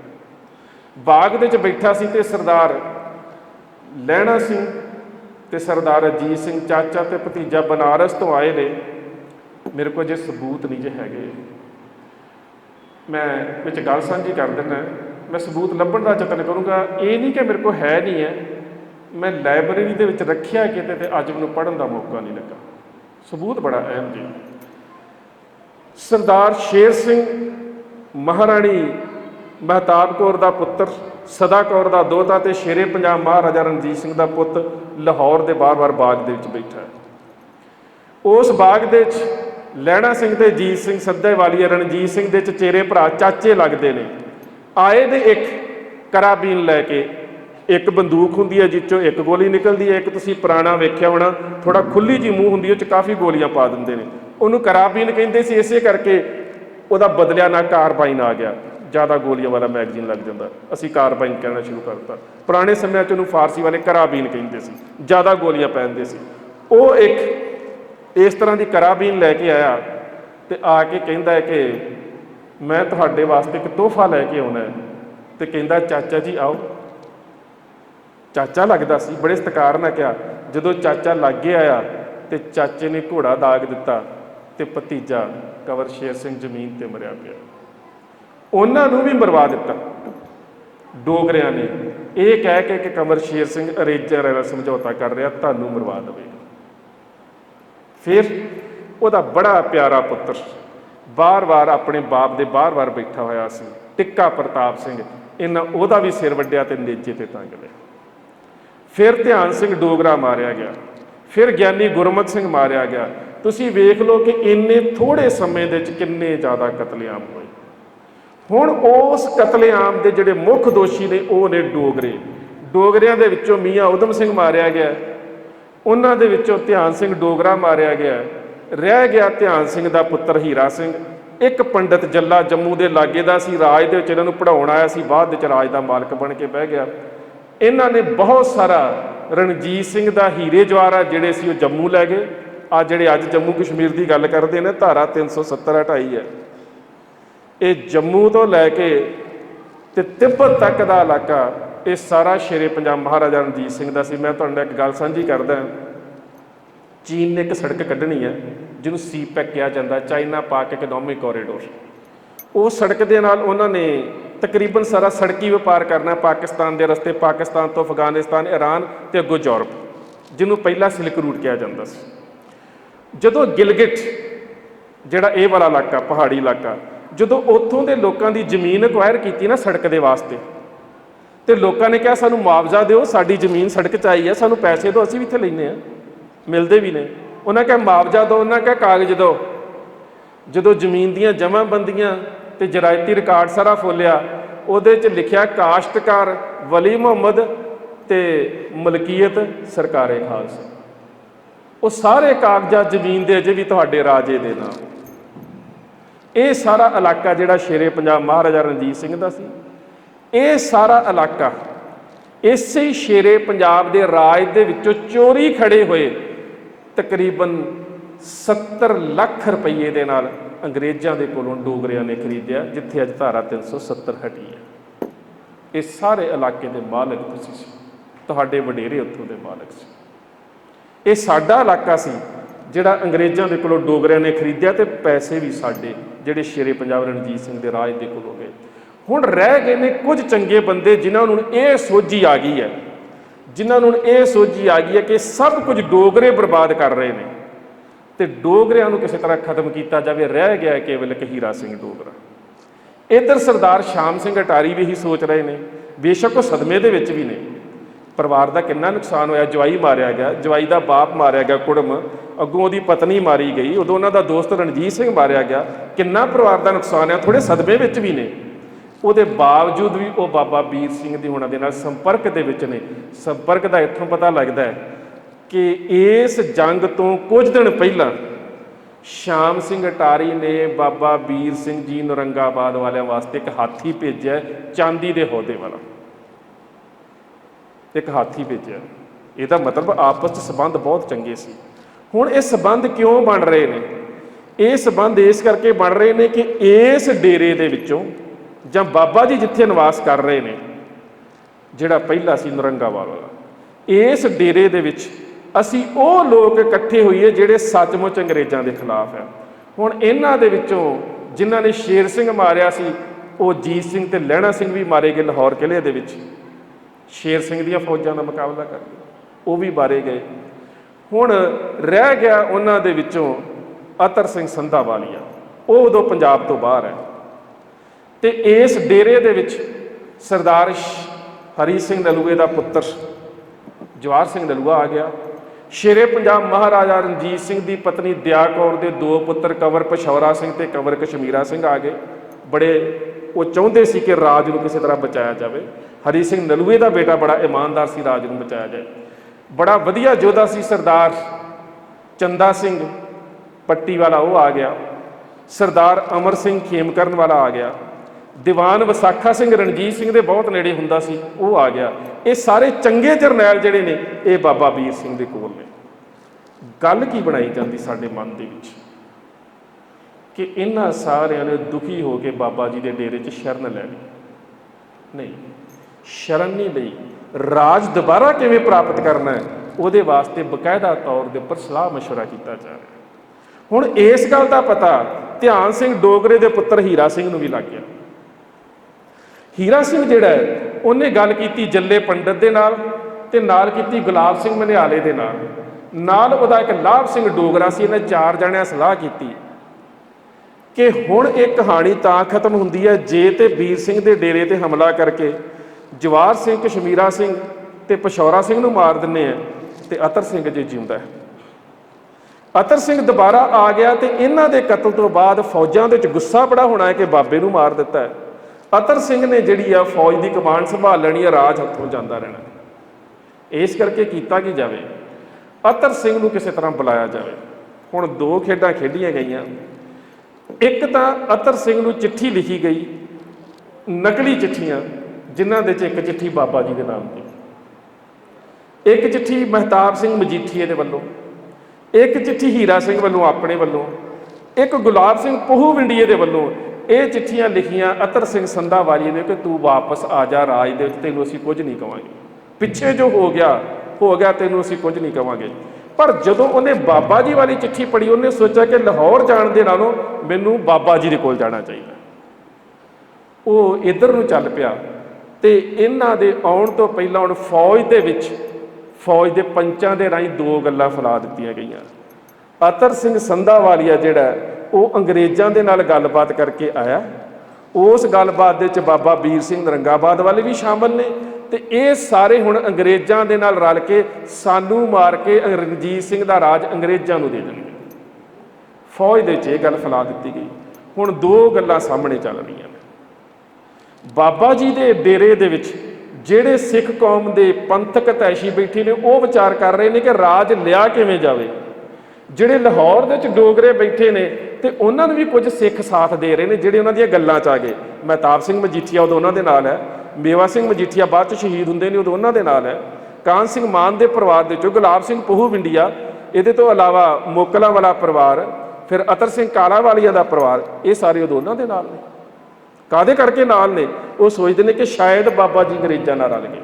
A: ਬਾਗ ਦੇ ਵਿੱਚ ਬੈਠਾ ਸੀ ਤੇ ਸਰਦਾਰ ਲਹਿਣਾ ਸਿੰਘ ਤੇ ਸਰਦਾਰ ਅਜੀਤ ਸਿੰਘ ਚਾਚਾ ਤੇ ਭਤੀਜਾ ਬਨਾਰਸ ਤੋਂ ਆਏ ਨੇ। ਮੇਰੇ ਕੋਲ ਜੇ ਸਬੂਤ ਨਹੀਂ ਜੇ ਹੈਗੇ। ਮੈਂ ਵਿੱਚ ਗੱਲ ਸਾਂਝੀ ਕਰ ਦਿੰਦਾ। ਮੈਂ ਸਬੂਤ ਲੱਭਣ ਦਾ ਯਤਨ ਕਰੂੰਗਾ। ਇਹ ਨਹੀਂ ਕਿ ਮੇਰੇ ਕੋਲ ਹੈ ਨਹੀਂ ਹੈ। ਮੈਂ ਲਾਇਬ੍ਰੇਰੀ ਦੇ ਵਿੱਚ ਰੱਖਿਆ ਕਿਤੇ ਤੇ ਅੱਜ ਮੈਨੂੰ ਪੜ੍ਹਨ ਦਾ ਮੌਕਾ ਨਹੀਂ ਲੱਗਾ। ਸਬੂਤ ਬੜਾ ਅਹਿਮ ਜੀ। ਸਰਦਾਰ ਸ਼ੇਰ ਸਿੰਘ ਮਹਾਰਾਣੀ ਮਹਿਤਾਬ ਕੌਰ ਦਾ ਪੁੱਤਰ ਸਦਾ ਕੌਰ ਦਾ ਦੋਹਤਾ ਤੇ ਸ਼ੇਰੇ ਪੰਜਾਬ ਮਹਾਰਾਜਾ ਰਣਜੀਤ ਸਿੰਘ ਦਾ ਪੁੱਤ ਲਾਹੌਰ ਦੇ ਬਾਰ-ਬਾਰ ਬਾਗ ਦੇ ਵਿੱਚ ਬੈਠਾ ਹੈ। ਉਸ ਬਾਗ ਦੇ ਵਿੱਚ ਲਹਿਣਾ ਸਿੰਘ ਤੇ ਜੀਤ ਸਿੰਘ ਸੱਦੇ ਵਾਲੀ ਰਣਜੀਤ ਸਿੰਘ ਦੇ ਚਚੇਰੇ ਭਰਾ ਚਾਚੇ ਲੱਗਦੇ ਨੇ। ਆਏ ਦੇ ਇੱਕ ਕਰਾਬੀਨ ਲੈ ਕੇ ਇੱਕ ਬੰਦੂਕ ਹੁੰਦੀ ਹੈ ਜਿੱਚੋਂ ਇੱਕ ਗੋਲੀ ਨਿਕਲਦੀ ਹੈ, ਇੱਕ ਤੁਸੀਂ ਪੁਰਾਣਾ ਵੇਖਿਆ ਹੋਣਾ ਥੋੜਾ ਖੁੱਲੀ ਜੀ ਮੂੰਹ ਹੁੰਦੀ ਹੈ, ਉਹ ਚ ਕਾਫੀ ਗੋਲੀਆਂ ਪਾ ਦਿੰਦੇ ਨੇ। ਉਹਨੂੰ ਕਰਾਬੀਨ ਕਹਿੰਦੇ ਸੀ, ਇਸੇ ਕਰਕੇ ਉਹਦਾ ਬਦਲਿਆ ਨਾ ਕਾਰਬਾਈਨ ਆ ਗਿਆ। ਜ਼ਿਆਦਾ ਗੋਲੀਆਂ ਵਾਲਾ ਮੈਗਜ਼ੀਨ ਲੱਗ ਜਾਂਦਾ। ਅਸੀਂ ਕਾਰਬਾਈਨ ਕਹਿਣਾ ਸ਼ੁਰੂ ਕਰਤਾ। ਪੁਰਾਣੇ ਸਮਿਆਂ 'ਚ ਉਹਨੂੰ ਫਾਰਸੀ ਵਾਲੇ ਕਰਾਬੀਨ ਕਹਿੰਦੇ ਸੀ। ਜ਼ਿਆਦਾ ਗੋਲੀਆਂ ਪੈਂਦੇ ਸੀ। ਉਹ ਇੱਕ ਇਸ ਤਰ੍ਹਾਂ ਦੀ ਕਰਾਬੀਨ ਲੈ ਕੇ ਆਇਆ ਤੇ ਆ ਕੇ ਕਹਿੰਦਾ ਹੈ ਕਿ ਮੈਂ ਤੁਹਾਡੇ ਵਾਸਤੇ ਇੱਕ ਤੋਹਫਾ ਲੈ ਕੇ ਆਉਣਾ ਹੈ। ਤੇ ਕਹਿੰਦਾ, ਚਾਚਾ ਜੀ ਆਓ। ਚਾਚਾ ਲੱਗਦਾ ਸੀ, ਬੜੇ ਸਤਿਕਾਰ ਨਾਲ ਕਿਹਾ। ਜਦੋਂ ਚਾਚਾ ਲਾਗੇ ਆਇਆ ਤੇ ਚਾਚੇ ਨੇ ਘੋੜਾ ਦਾਗ ਦਿੱਤਾ ਤੇ ਭਤੀਜਾ ਕਵਰ ਸ਼ੇਰ ਸਿੰਘ ਜ਼ਮੀਨ ਤੇ ਮਰਿਆ ਪਿਆ। ਉਹਨਾਂ ਨੂੰ ਵੀ ਮਰਵਾ ਦਿੱਤਾ। ਡੋਗਰਿਆਂ ਨੇ ਇਹ ਕਹਿ ਕੇ ਕਿ ਕਮਰ ਸ਼ੇਰ ਸਿੰਘ ਅਰੇਜਾ ਨਾਲ ਸਮਝੌਤਾ ਕਰ ਰਿਹਾ, ਤੁਹਾਨੂੰ ਮਰਵਾ ਦੇਵੇਗਾ। ਫਿਰ ਉਹਦਾ ਬੜਾ ਪਿਆਰਾ ਪੁੱਤਰ ਬਾਰ-ਬਾਰ ਆਪਣੇ ਬਾਪ ਦੇ ਬਾਰ-ਬਾਰ ਬੈਠਾ ਹੋਇਆ ਸੀ, ਟਿੱਕਾ ਪ੍ਰਤਾਪ ਸਿੰਘ। ਇਹਨਾਂ ਉਹਦਾ ਵੀ ਸਿਰ ਵੱਡਿਆ ਤੇ ਨੇਜੇ ਤੇ ਟੰਗ ਲਿਆ ਫਿਰ ਧਿਆਨ ਸਿੰਘ ਡੋਗਰਾ ਮਾਰਿਆ ਗਿਆ। ਫਿਰ ਗਿਆਨੀ ਗੁਰਮਤ ਸਿੰਘ ਮਾਰਿਆ ਗਿਆ। ਤੁਸੀਂ ਵੇਖ ਲਓ ਕਿ ਇੰਨੇ ਥੋੜੇ ਸਮੇਂ ਦੇ ਵਿੱਚ ਕਿੰਨੇ ਜ਼ਿਆਦਾ ਕਤਲੇਆਮ ਹੋਏ। ਹੁਣ ਉਸ ਕਤਲੇਆਮ ਦੇ ਜਿਹੜੇ ਮੁੱਖ ਦੋਸ਼ੀ ਨੇ, ਉਹ ਨੇ ਡੋਗਰੇ। ਡੋਗਰਿਆਂ ਦੇ ਵਿੱਚੋਂ ਮੀਆਂ ਉਦਮ ਸਿੰਘ ਮਾਰਿਆ ਗਿਆ। ਉਹਨਾਂ ਦੇ ਵਿੱਚੋਂ ਧਿਆਨ ਸਿੰਘ ਡੋਗਰਾ ਮਾਰਿਆ ਗਿਆ। ਰਹਿ ਗਿਆ ਧਿਆਨ ਸਿੰਘ ਦਾ ਪੁੱਤਰ ਹੀਰਾ ਸਿੰਘ। ਇੱਕ ਪੰਡਤ ਜੱਲਾ ਜੰਮੂ ਦੇ ਲਾਗੇ ਦਾ ਸੀ, ਰਾਜ ਦੇ ਵਿੱਚ ਇਹਨਾਂ ਨੂੰ ਪੜਾਉਣ ਆਇਆ ਸੀ, ਬਾਅਦ ਵਿੱਚ ਰਾਜ ਦਾ ਮਾਲਕ ਬਣ ਕੇ ਬਹਿ ਗਿਆ। ਇਹਨਾਂ ਨੇ ਬਹੁਤ ਸਾਰਾ ਰਣਜੀਤ ਸਿੰਘ ਦਾ ਹੀਰੇ ਜਵਾਹਰ ਜਿਹੜੇ ਸੀ ਉਹ ਜੰਮੂ ਲੈ ਗਏ। ਆ ਜਿਹੜੇ ਅੱਜ ਜੰਮੂ ਕਸ਼ਮੀਰ ਦੀ ਗੱਲ ਕਰਦੇ ਨੇ, ਧਾਰਾ 370 ਹਟਾਈ ਹੈ। ਇਹ ਜੰਮੂ ਤੋਂ ਲੈ ਕੇ ਤੇ ਤਿੱਬਤ ਤੱਕ ਦਾ ਇਲਾਕਾ, ਇਹ ਸਾਰਾ ਸ਼ੇਰੇ ਪੰਜਾਬ ਮਹਾਰਾਜਾ ਰਣਜੀਤ ਸਿੰਘ ਦਾ ਸੀ। ਮੈਂ ਤੁਹਾਡੇ ਨਾਲ ਇੱਕ ਗੱਲ ਸਾਂਝੀ ਕਰਦਾ ਚੀਨ ਨੇ ਇੱਕ ਸੜਕ ਕੱਢਣੀ ਹੈ, ਜਿਹਨੂੰ ਸੀਪੈਕ ਕਿਹਾ ਜਾਂਦਾ, ਚਾਈਨਾ ਪਾਕ ਇਕਨੋਮਿਕ ਕੋਰੀਡੋਰ ਉਹ ਸੜਕ ਦੇ ਨਾਲ ਉਹਨਾਂ ਨੇ ਤਕਰੀਬਨ ਸਾਰਾ ਸੜਕੀ ਵਪਾਰ ਕਰਨਾ ਪਾਕਿਸਤਾਨ ਦੇ ਰਸਤੇ, ਪਾਕਿਸਤਾਨ ਤੋਂ ਅਫਗਾਨਿਸਤਾਨ ਈਰਾਨ ਤੇ ਅੱਗੋਂ ਯੂਰਪ, ਜਿਹਨੂੰ ਪਹਿਲਾ ਸਿਲਕ ਰੂਟ ਕਿਹਾ ਜਾਂਦਾ ਸੀ। ਜਦੋਂ ਗਿਲਗਿਟ, ਜਿਹੜਾ ਇਹ ਵਾਲਾ ਇਲਾਕਾ, ਪਹਾੜੀ ਇਲਾਕਾ ਜਦੋਂ ਉੱਥੋਂ ਦੇ ਲੋਕਾਂ ਦੀ ਜ਼ਮੀਨ ਅਕਵਾਇਰ ਕੀਤੀ ਨਾ ਸੜਕ ਦੇ ਵਾਸਤੇ, ਤੇ ਲੋਕਾਂ ਨੇ ਕਿਹਾ, ਸਾਨੂੰ ਮੁਆਵਜ਼ਾ ਦਿਓ, ਸਾਡੀ ਜ਼ਮੀਨ ਸੜਕ 'ਚ ਆਈ ਹੈ, ਸਾਨੂੰ ਪੈਸੇ ਦਿਓ, ਅਸੀਂ ਵੀ ਇੱਥੇ ਲੈਨੇ ਆ ਮਿਲਦੇ ਵੀ ਨੇ। ਉਹਨਾਂ ਕਿਹਾ, ਮੁਆਵਜ਼ਾ ਦਿਓ, ਉਹਨਾਂ ਕਿਹਾ, ਕਾਗਜ਼ ਦਿਓ। ਜਦੋਂ ਜ਼ਮੀਨ ਦੀਆਂ ਜਮ੍ਹਾਂਬੰਦੀਆਂ ਤੇ ਜਰਾਇਤੀ ਰਿਕਾਰਡ ਸਾਰਾ ਫੋਲਿਆ, ਉਹਦੇ 'ਚ ਲਿਖਿਆ, ਕਾਸ਼ਤਕਾਰ ਵਲੀ ਮੁਹੰਮਦ ਤੇ ਮਲਕੀਅਤ ਸਰਕਾਰੇ ਖਾਲਸਾ। ਉਹ ਸਾਰੇ ਕਾਗਜ਼ਾਤ ਜ਼ਮੀਨ ਦੇ ਅਜੇ ਵੀ ਤੁਹਾਡੇ ਰਾਜੇ ਦੇ ਨਾਮ ਇਹ ਸਾਰਾ ਇਲਾਕਾ ਜਿਹੜਾ ਸ਼ੇਰੇ ਪੰਜਾਬ ਮਹਾਰਾਜਾ ਰਣਜੀਤ ਸਿੰਘ ਦਾ ਸੀ। ਇਹ ਸਾਰਾ ਇਲਾਕਾ ਇਸੇ ਸ਼ੇਰੇ ਪੰਜਾਬ ਦੇ ਰਾਜ ਦੇ ਵਿੱਚੋਂ ਚੋਰੀ ਖੜੇ ਹੋਏ ਤਕਰੀਬਨ 70 ਲੱਖ ਰੁਪਏ ਦੇ ਨਾਲ ਅੰਗਰੇਜ਼ਾਂ ਦੇ ਕੋਲੋਂ ਡੋਗਰਿਆਂ ਨੇ ਖਰੀਦਿਆ, ਜਿੱਥੇ ਅੱਜ ਧਾਰਾ 370 ਹਟੀ ਹੈ। ਇਹ ਸਾਰੇ ਇਲਾਕੇ ਦੇ ਮਾਲਕ ਤੁਸੀਂ ਸੀ। ਤੁਹਾਡੇ ਵਡੇਰੇ ਉੱਥੋਂ ਦੇ ਮਾਲਕ ਸੀ। ਇਹ ਸਾਡਾ ਇਲਾਕਾ ਸੀ ਜਿਹੜਾ ਅੰਗਰੇਜ਼ਾਂ ਦੇ ਕੋਲੋਂ ਡੋਗਰਿਆਂ ਨੇ ਖਰੀਦਿਆ ਤੇ ਪੈਸੇ ਵੀ ਸਾਡੇ ਜਿਹੜੇ ਸ਼ੇਰੇ ਪੰਜਾਬ ਰਣਜੀਤ ਸਿੰਘ ਦੇ ਰਾਜ ਦੇ ਕੋਲੋਂ ਗਏ। ਹੁਣ ਰਹਿ ਗਏ ਨੇ ਕੁਝ ਚੰਗੇ ਬੰਦੇ ਜਿਨ੍ਹਾਂ ਨੂੰ ਇਹ ਸੋਝੀ ਆ ਗਈ ਹੈ। ਜਿਨ੍ਹਾਂ ਨੂੰ ਇਹ ਸੋਝੀ ਆ ਗਈ ਹੈ ਕਿ ਸਭ ਕੁਝ ਡੋਗਰੇ ਬਰਬਾਦ ਕਰ ਰਹੇ ਨੇ। ਤੇ ਡੋਗਰਿਆਂ ਨੂੰ ਕਿਸੇ ਤਰ੍ਹਾਂ ਖਤਮ ਕੀਤਾ ਜਾਵੇ, ਰਹਿ ਗਿਆ ਕੇਵਲ ਇੱਕ ਸਿੰਘ ਡੋਗਰਾ। ਇਧਰ ਸਰਦਾਰ ਸ਼ਾਮ ਸਿੰਘ ਅਟਾਰੀ ਵੀ ਹੀ ਸੋਚ ਰਹੇ ਨੇ। ਬੇਸ਼ੱਕ ਉਹ ਸਦਮੇ ਦੇ ਵਿੱਚ ਵੀ ਨੇ। ਪਰਿਵਾਰ ਦਾ ਕਿੰਨਾ ਨੁਕਸਾਨ ਹੋਇਆ, ਜਵਾਈ ਮਾਰਿਆ ਗਿਆ, ਜਵਾਈ ਦਾ ਬਾਪ ਮਾਰਿਆ ਗਿਆ ਕੁੜਮ, ਅੱਗੋਂ ਉਹਦੀ ਪਤਨੀ ਮਾਰੀ ਗਈ, ਉਦੋਂ ਉਹਨਾਂ ਦਾ ਦੋਸਤ ਰਣਜੀਤ ਸਿੰਘ ਮਾਰਿਆ ਗਿਆ। ਕਿੰਨਾ ਪਰਿਵਾਰ ਦਾ ਨੁਕਸਾਨ ਹੈ ਥੋੜੇ ਸਦਮੇ ਵਿੱਚ ਵੀ ਨੇ। ਉਹਦੇ ਬਾਵਜੂਦ ਵੀ ਉਹ ਬਾਬਾ ਵੀਰ ਸਿੰਘ ਦੀ ਹੁਣਾਂ ਦੇ ਨਾਲ ਸੰਪਰਕ ਦੇ ਵਿੱਚ ਨੇ। ਸੰਪਰਕ ਦਾ ਇੱਥੋਂ ਪਤਾ ਲੱਗਦਾ ਹੈ ਕਿ ਇਸ ਜੰਗ ਤੋਂ ਕੁਝ ਦਿਨ ਪਹਿਲਾਂ ਸ਼ਾਮ ਸਿੰਘ ਅਟਾਰੀ ਨੇ ਬਾਬਾ ਵੀਰ ਸਿੰਘ ਜੀ ਨਰੰਗਾਬਾਦ ਵਾਲਿਆਂ ਵਾਸਤੇ ਇੱਕ ਹਾਥੀ ਭੇਜਿਆ ਚਾਂਦੀ ਦੇ ਹੌਦੇ ਵਾਲਾ। ਇੱਕ ਹਾਥੀ ਭੇਜਿਆ। ਇਹਦਾ ਮਤਲਬ ਆਪਸ ਵਿੱਚ ਸਬੰਧ ਬਹੁਤ ਚੰਗੇ ਸੀ। ਹੁਣ ਇਹ ਸਬੰਧ ਕਿਉਂ ਬਣ ਰਹੇ ਨੇ? ਇਹ ਸਬੰਧ ਇਸ ਕਰਕੇ ਬਣ ਰਹੇ ਨੇ ਕਿ ਇਸ ਡੇਰੇ ਦੇ ਵਿੱਚੋਂ ਜਾਂ ਬਾਬਾ ਜੀ ਜਿੱਥੇ ਨਿਵਾਸ ਕਰ ਰਹੇ ਨੇ, ਜਿਹੜਾ ਪਹਿਲਾ ਸੀ ਨਰੰਗਾਵਾਲ ਵਾਲਾ, ਇਸ ਡੇਰੇ ਦੇ ਵਿੱਚ ਅਸੀਂ ਉਹ ਲੋਕ ਇਕੱਠੇ ਹੋਈਏ ਜਿਹੜੇ ਸੱਚਮੁੱਚ ਅੰਗਰੇਜ਼ਾਂ ਦੇ ਖਿਲਾਫ ਹੈ। ਹੁਣ ਇਹਨਾਂ ਦੇ ਵਿੱਚੋਂ ਜਿਨ੍ਹਾਂ ਨੇ ਸ਼ੇਰ ਸਿੰਘ ਮਾਰਿਆ ਸੀ, ਉਹ ਜੀਤ ਸਿੰਘ ਤੇ ਲਹਿਣਾ ਸਿੰਘ ਵੀ ਮਾਰੇ ਗਏ ਲਾਹੌਰ ਕਿਲੇ ਦੇ ਵਿੱਚ। ਸ਼ੇਰ ਸਿੰਘ ਦੀਆਂ ਫੌਜਾਂ ਦਾ ਮੁਕਾਬਲਾ ਕਰਦੇ ਉਹ ਵੀ ਬਾਰੇ ਗਏ। ਹੁਣ ਰਹਿ ਗਿਆ ਉਹਨਾਂ ਦੇ ਵਿੱਚੋਂ ਅਤਰ ਸਿੰਘ ਸੰਧਾ ਵਾਲੀਆ ਉਹ ਉਦੋਂ ਪੰਜਾਬ ਤੋਂ ਬਾਹਰ ਹੈ। ਤੇ ਇਸ ਡੇਰੇ ਦੇ ਵਿੱਚ ਸਰਦਾਰ ਹਰੀ ਸਿੰਘ ਨਲੂਏ ਦਾ ਪੁੱਤਰ ਜਵਾਰ ਸਿੰਘ ਨਲੂਆ ਆ ਗਿਆ। ਸ਼ੇਰੇ ਪੰਜਾਬ ਮਹਾਰਾਜਾ ਰਣਜੀਤ ਸਿੰਘ ਦੀ ਪਤਨੀ ਦਿਆ ਕੌਰ ਦੇ ਦੋ ਪੁੱਤਰ ਕੰਵਰ ਪਸ਼ੌਰਾ ਸਿੰਘ ਤੇ ਕੰਵਰ ਕਸ਼ਮੀਰਾ ਸਿੰਘ ਆ ਗਏ। ਬੜੇ ਉਹ ਚਾਹੁੰਦੇ ਸੀ ਕਿ ਰਾਜ ਨੂੰ ਕਿਸੇ ਤਰ੍ਹਾਂ ਬਚਾਇਆ ਜਾਵੇ। ਹਰੀ ਸਿੰਘ ਨਲੂਏ ਦਾ ਬੇਟਾ ਬੜਾ ਇਮਾਨਦਾਰ ਸੀ, ਰਾਜ ਨੂੰ ਬਚਾਇਆ ਜਾਏ। ਬੜਾ ਵਧੀਆ ਯੋਧਾ ਸੀ ਸਰਦਾਰ ਚੰਦਾ ਸਿੰਘ, ਪੱਟੀ ਵਾਲਾ ਉਹ ਆ ਗਿਆ। ਸਰਦਾਰ ਅਮਰ ਸਿੰਘ ਖੇਮਕਰਨ ਵਾਲਾ ਆ ਗਿਆ। ਦੀਵਾਨ ਵਿਸਾਖਾ ਸਿੰਘ, ਰਣਜੀਤ ਸਿੰਘ ਦੇ ਬਹੁਤ ਨੇੜੇ ਹੁੰਦਾ ਸੀ, ਉਹ ਆ ਗਿਆ। ਇਹ ਸਾਰੇ ਚੰਗੇ ਜਰਨੈਲ ਜਿਹੜੇ ਨੇ, ਇਹ ਬਾਬਾ ਵੀਰ ਸਿੰਘ ਦੇ ਕੋਲ ਨੇ। ਗੱਲ ਕੀ ਬਣਾਈ ਜਾਂਦੀ ਸਾਡੇ ਮਨ ਦੇ ਵਿੱਚ? ਕਿ ਇਹਨਾਂ ਸਾਰਿਆਂ ਨੇ ਦੁਖੀ ਹੋ ਕੇ ਬਾਬਾ ਜੀ ਦੇ ਡੇਰੇ 'ਚ ਸ਼ਰਨ ਲੈ ਲਈ। ਨਹੀਂ। ਸ਼ਰਨ ਨਹੀਂ ਲਈ ਰਾਜ ਦੁਬਾਰਾ ਕਿਵੇਂ ਪ੍ਰਾਪਤ ਕਰਨਾ ਹੈ ਉਹਦੇ ਵਾਸਤੇ ਬਕਾਇਦਾ ਤੌਰ ਦੇ ਉੱਪਰ ਸਲਾਹ مشورہ ਕੀਤਾ ਜਾ ਰਿਹਾ ਹੁਣ ਇਸ ਗੱਲ ਦਾ ਪਤਾ ਧਿਆਨ ਸਿੰਘ ਡੋਗਰੇ ਦੇ ਪੁੱਤਰ ਹੀਰਾ ਸਿੰਘ ਨੂੰ ਵੀ ਲੱਗ ਗਿਆ ਹੀਰਾ ਸਿੰਘ ਜਿਹੜਾ ਹੈ ਉਹਨੇ ਗੱਲ ਕੀਤੀ ਜੱਲੇ ਪੰਡਤ ਦੇ ਨਾਲ ਤੇ ਨਾਲ ਕੀਤੀ ਗੁਲਾਬ ਸਿੰਘ ਮਨਿਆਲੇ ਦੇ ਨਾਲ ਨਾਲ ਉਹਦਾ ਇੱਕ ਲਾਭ ਸਿੰਘ ਡੋਗਰਾ ਸੀ ਇਹਨਾਂ ਚਾਰ ਜਣਿਆਂ ਸਲਾਹ ਕੀਤੀ ਕਿ ਹੁਣ ਇਹ ਕਹਾਣੀ ਤਾਂ ਖਤਮ ਹੁੰਦੀ ਹੈ ਜੇ ਤੇ ਵੀਰ ਸਿੰਘ ਦੇ ਡੇਰੇ ਤੇ ਹਮਲਾ ਕਰਕੇ ਜਵਾਰ ਸਿੰਘ, ਕਸ਼ਮੀਰਾ ਸਿੰਘ ਤੇ ਪਸ਼ੌਰਾ ਸਿੰਘ ਨੂੰ ਮਾਰ ਦਿੰਨੇ ਆ ਤੇ ਅਤਰ ਸਿੰਘ ਜੇ ਜਿਉਂਦਾ ਹੈ। ਅਤਰ ਸਿੰਘ ਦੁਬਾਰਾ ਆ ਗਿਆ ਤੇ ਇਹਨਾਂ ਦੇ ਕਤਲ ਤੋਂ ਬਾਅਦ ਫੌਜਾਂ ਦੇ ਵਿੱਚ ਗੁੱਸਾ ਬੜਾ ਹੋਣਾ ਹੈ ਕਿ ਬਾਬੇ ਨੂੰ ਮਾਰ ਦਿੱਤਾ ਹੈ। ਅਤਰ ਸਿੰਘ ਨੇ ਜਿਹੜੀ ਆ ਫੌਜ ਦੀ ਕਮਾਂਡ ਸੰਭਾਲ ਲੈਣੀ ਹੈ ਰਾਜ ਹੱਥੋਂ ਜਾਂਦਾ ਰਹਿਣਾ। ਇਸ ਕਰਕੇ ਕੀਤਾ ਕੀ ਜਾਵੇ? ਅਤਰ ਸਿੰਘ ਨੂੰ ਕਿਸੇ ਤਰ੍ਹਾਂ ਬੁਲਾਇਆ ਜਾਵੇ। ਹੁਣ ਦੋ ਖੇਡਾਂ ਖੇਡੀਆਂ ਗਈਆਂ। ਇੱਕ ਤਾਂ ਅਤਰ ਸਿੰਘ ਨੂੰ ਚਿੱਠੀ ਲਿਖੀ ਗਈ, ਨਕਲੀ ਚਿੱਠੀਆਂ। ਜਿਨ੍ਹਾਂ ਦੇ ਚ ਇੱਕ ਚਿੱਠੀ ਬਾਬਾ ਜੀ ਦੇ ਨਾਮ ਤੇ। ਇੱਕ ਚਿੱਠੀ ਮਹਿਤਾਬ ਸਿੰਘ ਮਜੀਠੀਏ ਦੇ ਵੱਲੋਂ। ਇੱਕ ਚਿੱਠੀ ਹੀਰਾ ਸਿੰਘ ਵੱਲੋਂ ਆਪਣੇ ਵੱਲੋਂ। ਇੱਕ ਗੁਲਾਬ ਸਿੰਘ ਪਹੂ ਵਿੰਡੀਏ ਦੇ ਵੱਲੋਂ। ਇਹ ਚਿੱਠੀਆਂ ਲਿਖੀਆਂ ਅਤਰ ਸਿੰਘ ਸੰਧਾਵਾਲੀ ਨੇ ਕਿ ਤੂੰ ਵਾਪਸ ਆ ਜਾ ਰਾਜ ਦੇ ਵਿੱਚ, ਤੈਨੂੰ ਅਸੀਂ ਕੁਝ ਨਹੀਂ ਕਵਾਂਗੇ। ਪਿੱਛੇ ਜੋ ਹੋ ਗਿਆ ਹੋ ਗਿਆ, ਤੈਨੂੰ ਅਸੀਂ ਕੁਝ ਨਹੀਂ ਕਵਾਂਗੇ। ਪਰ ਜਦੋਂ ਉਹਨੇ ਬਾਬਾ ਜੀ ਵਾਲੀ ਚਿੱਠੀ ਪੜ੍ਹੀ, ਉਹਨੇ ਸੋਚਿਆ ਕਿ ਲਾਹੌਰ ਜਾਣ ਦੇ ਨਾਲੋਂ ਮੈਨੂੰ ਬਾਬਾ ਜੀ ਦੇ ਕੋਲ ਜਾਣਾ ਚਾਹੀਦਾ। ਉਹ ਇੱਧਰ ਨੂੰ ਚੱਲ ਪਿਆ। ਤੇ ਇਹਨਾਂ ਦੇ ਆਉਣ ਤੋਂ ਪਹਿਲਾਂ ਹੁਣ ਫੌਜ ਦੇ ਵਿੱਚ, ਫੌਜ ਦੇ ਪੰਚਾਂ ਦੇ ਰਾਹੀਂ ਦੋ ਗੱਲਾਂ ਫੈਲਾ ਦਿੱਤੀਆਂ ਗਈਆਂ। ਅਤਰ ਸਿੰਘ ਸੰਧਾਵਾਲੀਆ ਜਿਹੜਾ, ਉਹ ਅੰਗਰੇਜ਼ਾਂ ਦੇ ਨਾਲ ਗੱਲਬਾਤ ਕਰਕੇ ਆਇਆ। ਉਸ ਗੱਲਬਾਤ ਦੇ ਵਿੱਚ ਬਾਬਾ ਵੀਰ ਸਿੰਘ ਨਰੰਗਾਬਾਦ ਵਾਲੇ ਵੀ ਸ਼ਾਮਲ ਨੇ ਤੇ ਇਹ ਸਾਰੇ ਹੁਣ ਅੰਗਰੇਜ਼ਾਂ ਦੇ ਨਾਲ ਰਲ ਕੇ ਸਾਨੂੰ ਮਾਰ ਕੇ ਰਣਜੀਤ ਸਿੰਘ ਦਾ ਰਾਜ ਅੰਗਰੇਜ਼ਾਂ ਨੂੰ ਦੇ ਦੇਣਗੇ। ਫੌਜ ਦੇ ਵਿੱਚ ਇਹ ਗੱਲ ਫੈਲਾ ਦਿੱਤੀ ਗਈ। ਹੁਣ ਦੋ ਗੱਲਾਂ ਸਾਹਮਣੇ ਚੱਲ ਰਹੀਆਂ ਬਾਬਾ ਜੀ ਦੇ ਡੇਰੇ ਦੇ ਵਿੱਚ ਜਿਹੜੇ ਸਿੱਖ ਕੌਮ ਦੇ ਪੰਥਕ ਤੈਸ਼ੀ ਬੈਠੇ ਨੇ, ਉਹ ਵਿਚਾਰ ਕਰ ਰਹੇ ਨੇ ਕਿ ਰਾਜ ਲਿਆ ਕਿਵੇਂ ਜਾਵੇ। ਜਿਹੜੇ ਲਾਹੌਰ ਦੇ ਵਿੱਚ ਡੋਗਰੇ ਬੈਠੇ ਨੇ ਤੇ ਉਹਨਾਂ ਨੂੰ ਵੀ ਕੁਝ ਸਿੱਖ ਸਾਥ ਦੇ ਰਹੇ ਨੇ, ਜਿਹੜੇ ਉਹਨਾਂ ਦੀਆਂ ਗੱਲਾਂ ਚ ਆ ਗਏ। ਮਹਿਤਾਬ ਸਿੰਘ ਮਜੀਠੀਆ ਉਦੋਂ ਉਹਨਾਂ ਦੇ ਨਾਲ ਹੈ, ਮੇਵਾ ਸਿੰਘ ਮਜੀਠੀਆ ਬਾਅਦ ਚ ਸ਼ਹੀਦ ਹੁੰਦੇ ਨੇ, ਉਦੋਂ ਉਹਨਾਂ ਦੇ ਨਾਲ ਹੈ। ਕਾਨ ਸਿੰਘ ਮਾਨ ਦੇ ਪਰਿਵਾਰ ਦੇ ਚੋਂ ਗੁਲਾਬ ਸਿੰਘ ਪਹੂ ਵਿੰਡੀਆ, ਇਹਦੇ ਤੋਂ ਇਲਾਵਾ ਮੋਕਲਾ ਵਾਲਾ ਪਰਿਵਾਰ, ਫਿਰ ਅਤਰ ਸਿੰਘ ਕਾਲਾ ਵਾਲੀਆ ਦਾ ਪਰਿਵਾਰ, ਇਹ ਸਾਰੇ ਉਦੋਂ ਉਹਨਾਂ ਦੇ ਨਾਲ ਨੇ। ਕਾਦੇ ਕਰਕੇ ਨਾਲ ਨੇ? ਉਹ ਸੋਚਦੇ ਨੇ ਕਿ ਸ਼ਾਇਦ ਬਾਬਾ ਜੀ ਅੰਗਰੇਜ਼ਾਂ ਨਾਲ ਰਲ ਗਏ।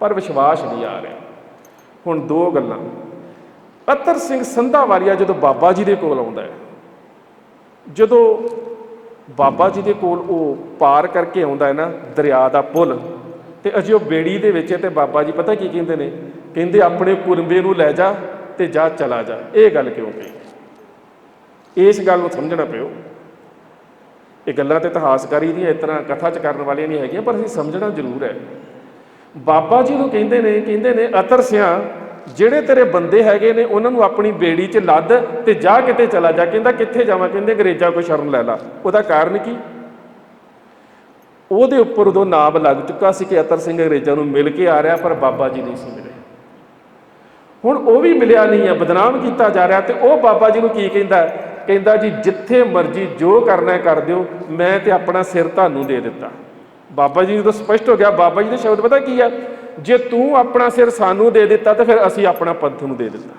A: ਪਰ ਵਿਸ਼ਵਾਸ ਨਹੀਂ ਆ ਰਿਹਾ। ਹੁਣ ਦੋ ਗੱਲਾਂ। ਅਤਰ ਸਿੰਘ ਸੰਧਾਵਾਲੀਆ ਜਦੋਂ ਬਾਬਾ ਜੀ ਦੇ ਕੋਲ ਆਉਂਦਾ ਹੈ, ਜਦੋਂ ਬਾਬਾ ਜੀ ਦੇ ਕੋਲ ਉਹ ਪਾਰ ਕਰਕੇ ਆਉਂਦਾ ਹੈ ਨਾ, ਦਰਿਆ ਦਾ ਪੁਲ, ਤੇ ਅਜੇ ਉਹ ਬੇੜੀ ਦੇ ਵਿੱਚ ਹੈ ਤੇ ਬਾਬਾ ਜੀ ਪਤਾ ਕੀ ਕਹਿੰਦੇ ਨੇ? ਕਹਿੰਦੇ, ਆਪਣੇ ਕੁਰਬੇ ਨੂੰ ਲੈ ਜਾ ਤੇ ਜਾ, ਚਲਾ ਜਾ। ਇਹ ਗੱਲ ਕਿਉਂ ਕਹੀ? ਇਸ ਗੱਲ ਨੂੰ ਸਮਝਣਾ ਪਿਓ। ਇਹ ਗੱਲਾਂ ਤੇ ਇਤਿਹਾਸਕਾਰੀ ਦੀਆਂ ਇਸ ਤਰ੍ਹਾਂ ਕਥਾ ਚ ਕਰਨ ਵਾਲੀਆਂ ਨਹੀਂ ਹੈਗੀਆਂ, ਪਰ ਅਸੀਂ ਸਮਝਣਾ ਜ਼ਰੂਰ ਹੈ। ਬਾਬਾ ਜੀ ਨੂੰ ਕਹਿੰਦੇ ਨੇ ਕਹਿੰਦੇ ਨੇ, ਅਤਰ ਸਿਆਂ, ਜਿਹੜੇ ਤੇਰੇ ਬੰਦੇ ਹੈਗੇ ਨੇ, ਉਹਨਾਂ ਨੂੰ ਆਪਣੀ ਬੇੜੀ 'ਚ ਲੱਦ ਤੇ ਜਾ ਕਿਤੇ ਚਲਾ ਜਾ। ਕਹਿੰਦਾ ਕਿੱਥੇ ਜਾਵਾਂ? ਕਹਿੰਦੇ ਅੰਗਰੇਜ਼ਾਂ ਕੋਈ ਸ਼ਰਨ ਲੈ ਲਾ। ਉਹਦਾ ਕਾਰਨ ਕੀ? ਉਹਦੇ ਉੱਪਰ ਉਦੋਂ ਨਾਮ ਲੱਗ ਚੁੱਕਾ ਸੀ ਕਿ ਅਤਰ ਸਿੰਘ ਅੰਗਰੇਜ਼ਾਂ ਨੂੰ ਮਿਲ ਕੇ ਆ ਰਿਹਾ, ਪਰ ਬਾਬਾ ਜੀ ਨਹੀਂ ਸੀ ਮਿਲੇ। ਹੁਣ ਉਹ ਵੀ ਮਿਲਿਆ ਨਹੀਂ ਹੈ ਬਦਨਾਮ ਕੀਤਾ ਜਾ ਰਿਹਾ ਤੇ ਉਹ ਬਾਬਾ ਜੀ ਨੂੰ ਕੀ ਕਹਿੰਦਾ? ਕਹਿੰਦਾ ਜੀ, ਜਿੱਥੇ ਮਰਜ਼ੀ ਜੋ ਕਰਨਾ ਕਰ ਦਿਓ, ਮੈਂ ਤੇ ਆਪਣਾ ਸਿਰ ਤੁਹਾਨੂੰ ਦੇ ਦਿੱਤਾ। ਬਾਬਾ ਜੀ ਨੂੰ ਤਾਂ ਸਪਸ਼ਟ ਹੋ ਗਿਆ, ਬਾਬਾ ਜੀ ਦੇ ਸ਼ਬਦ ਪਤਾ ਕੀ ਆ? ਜੇ ਤੂੰ ਆਪਣਾ ਸਿਰ ਸਾਨੂੰ ਦੇ ਦਿੱਤਾ, ਤਾਂ ਫਿਰ ਅਸੀਂ ਆਪਣਾ ਪੰਥ ਨੂੰ ਦੇ ਦਿੱਤਾ।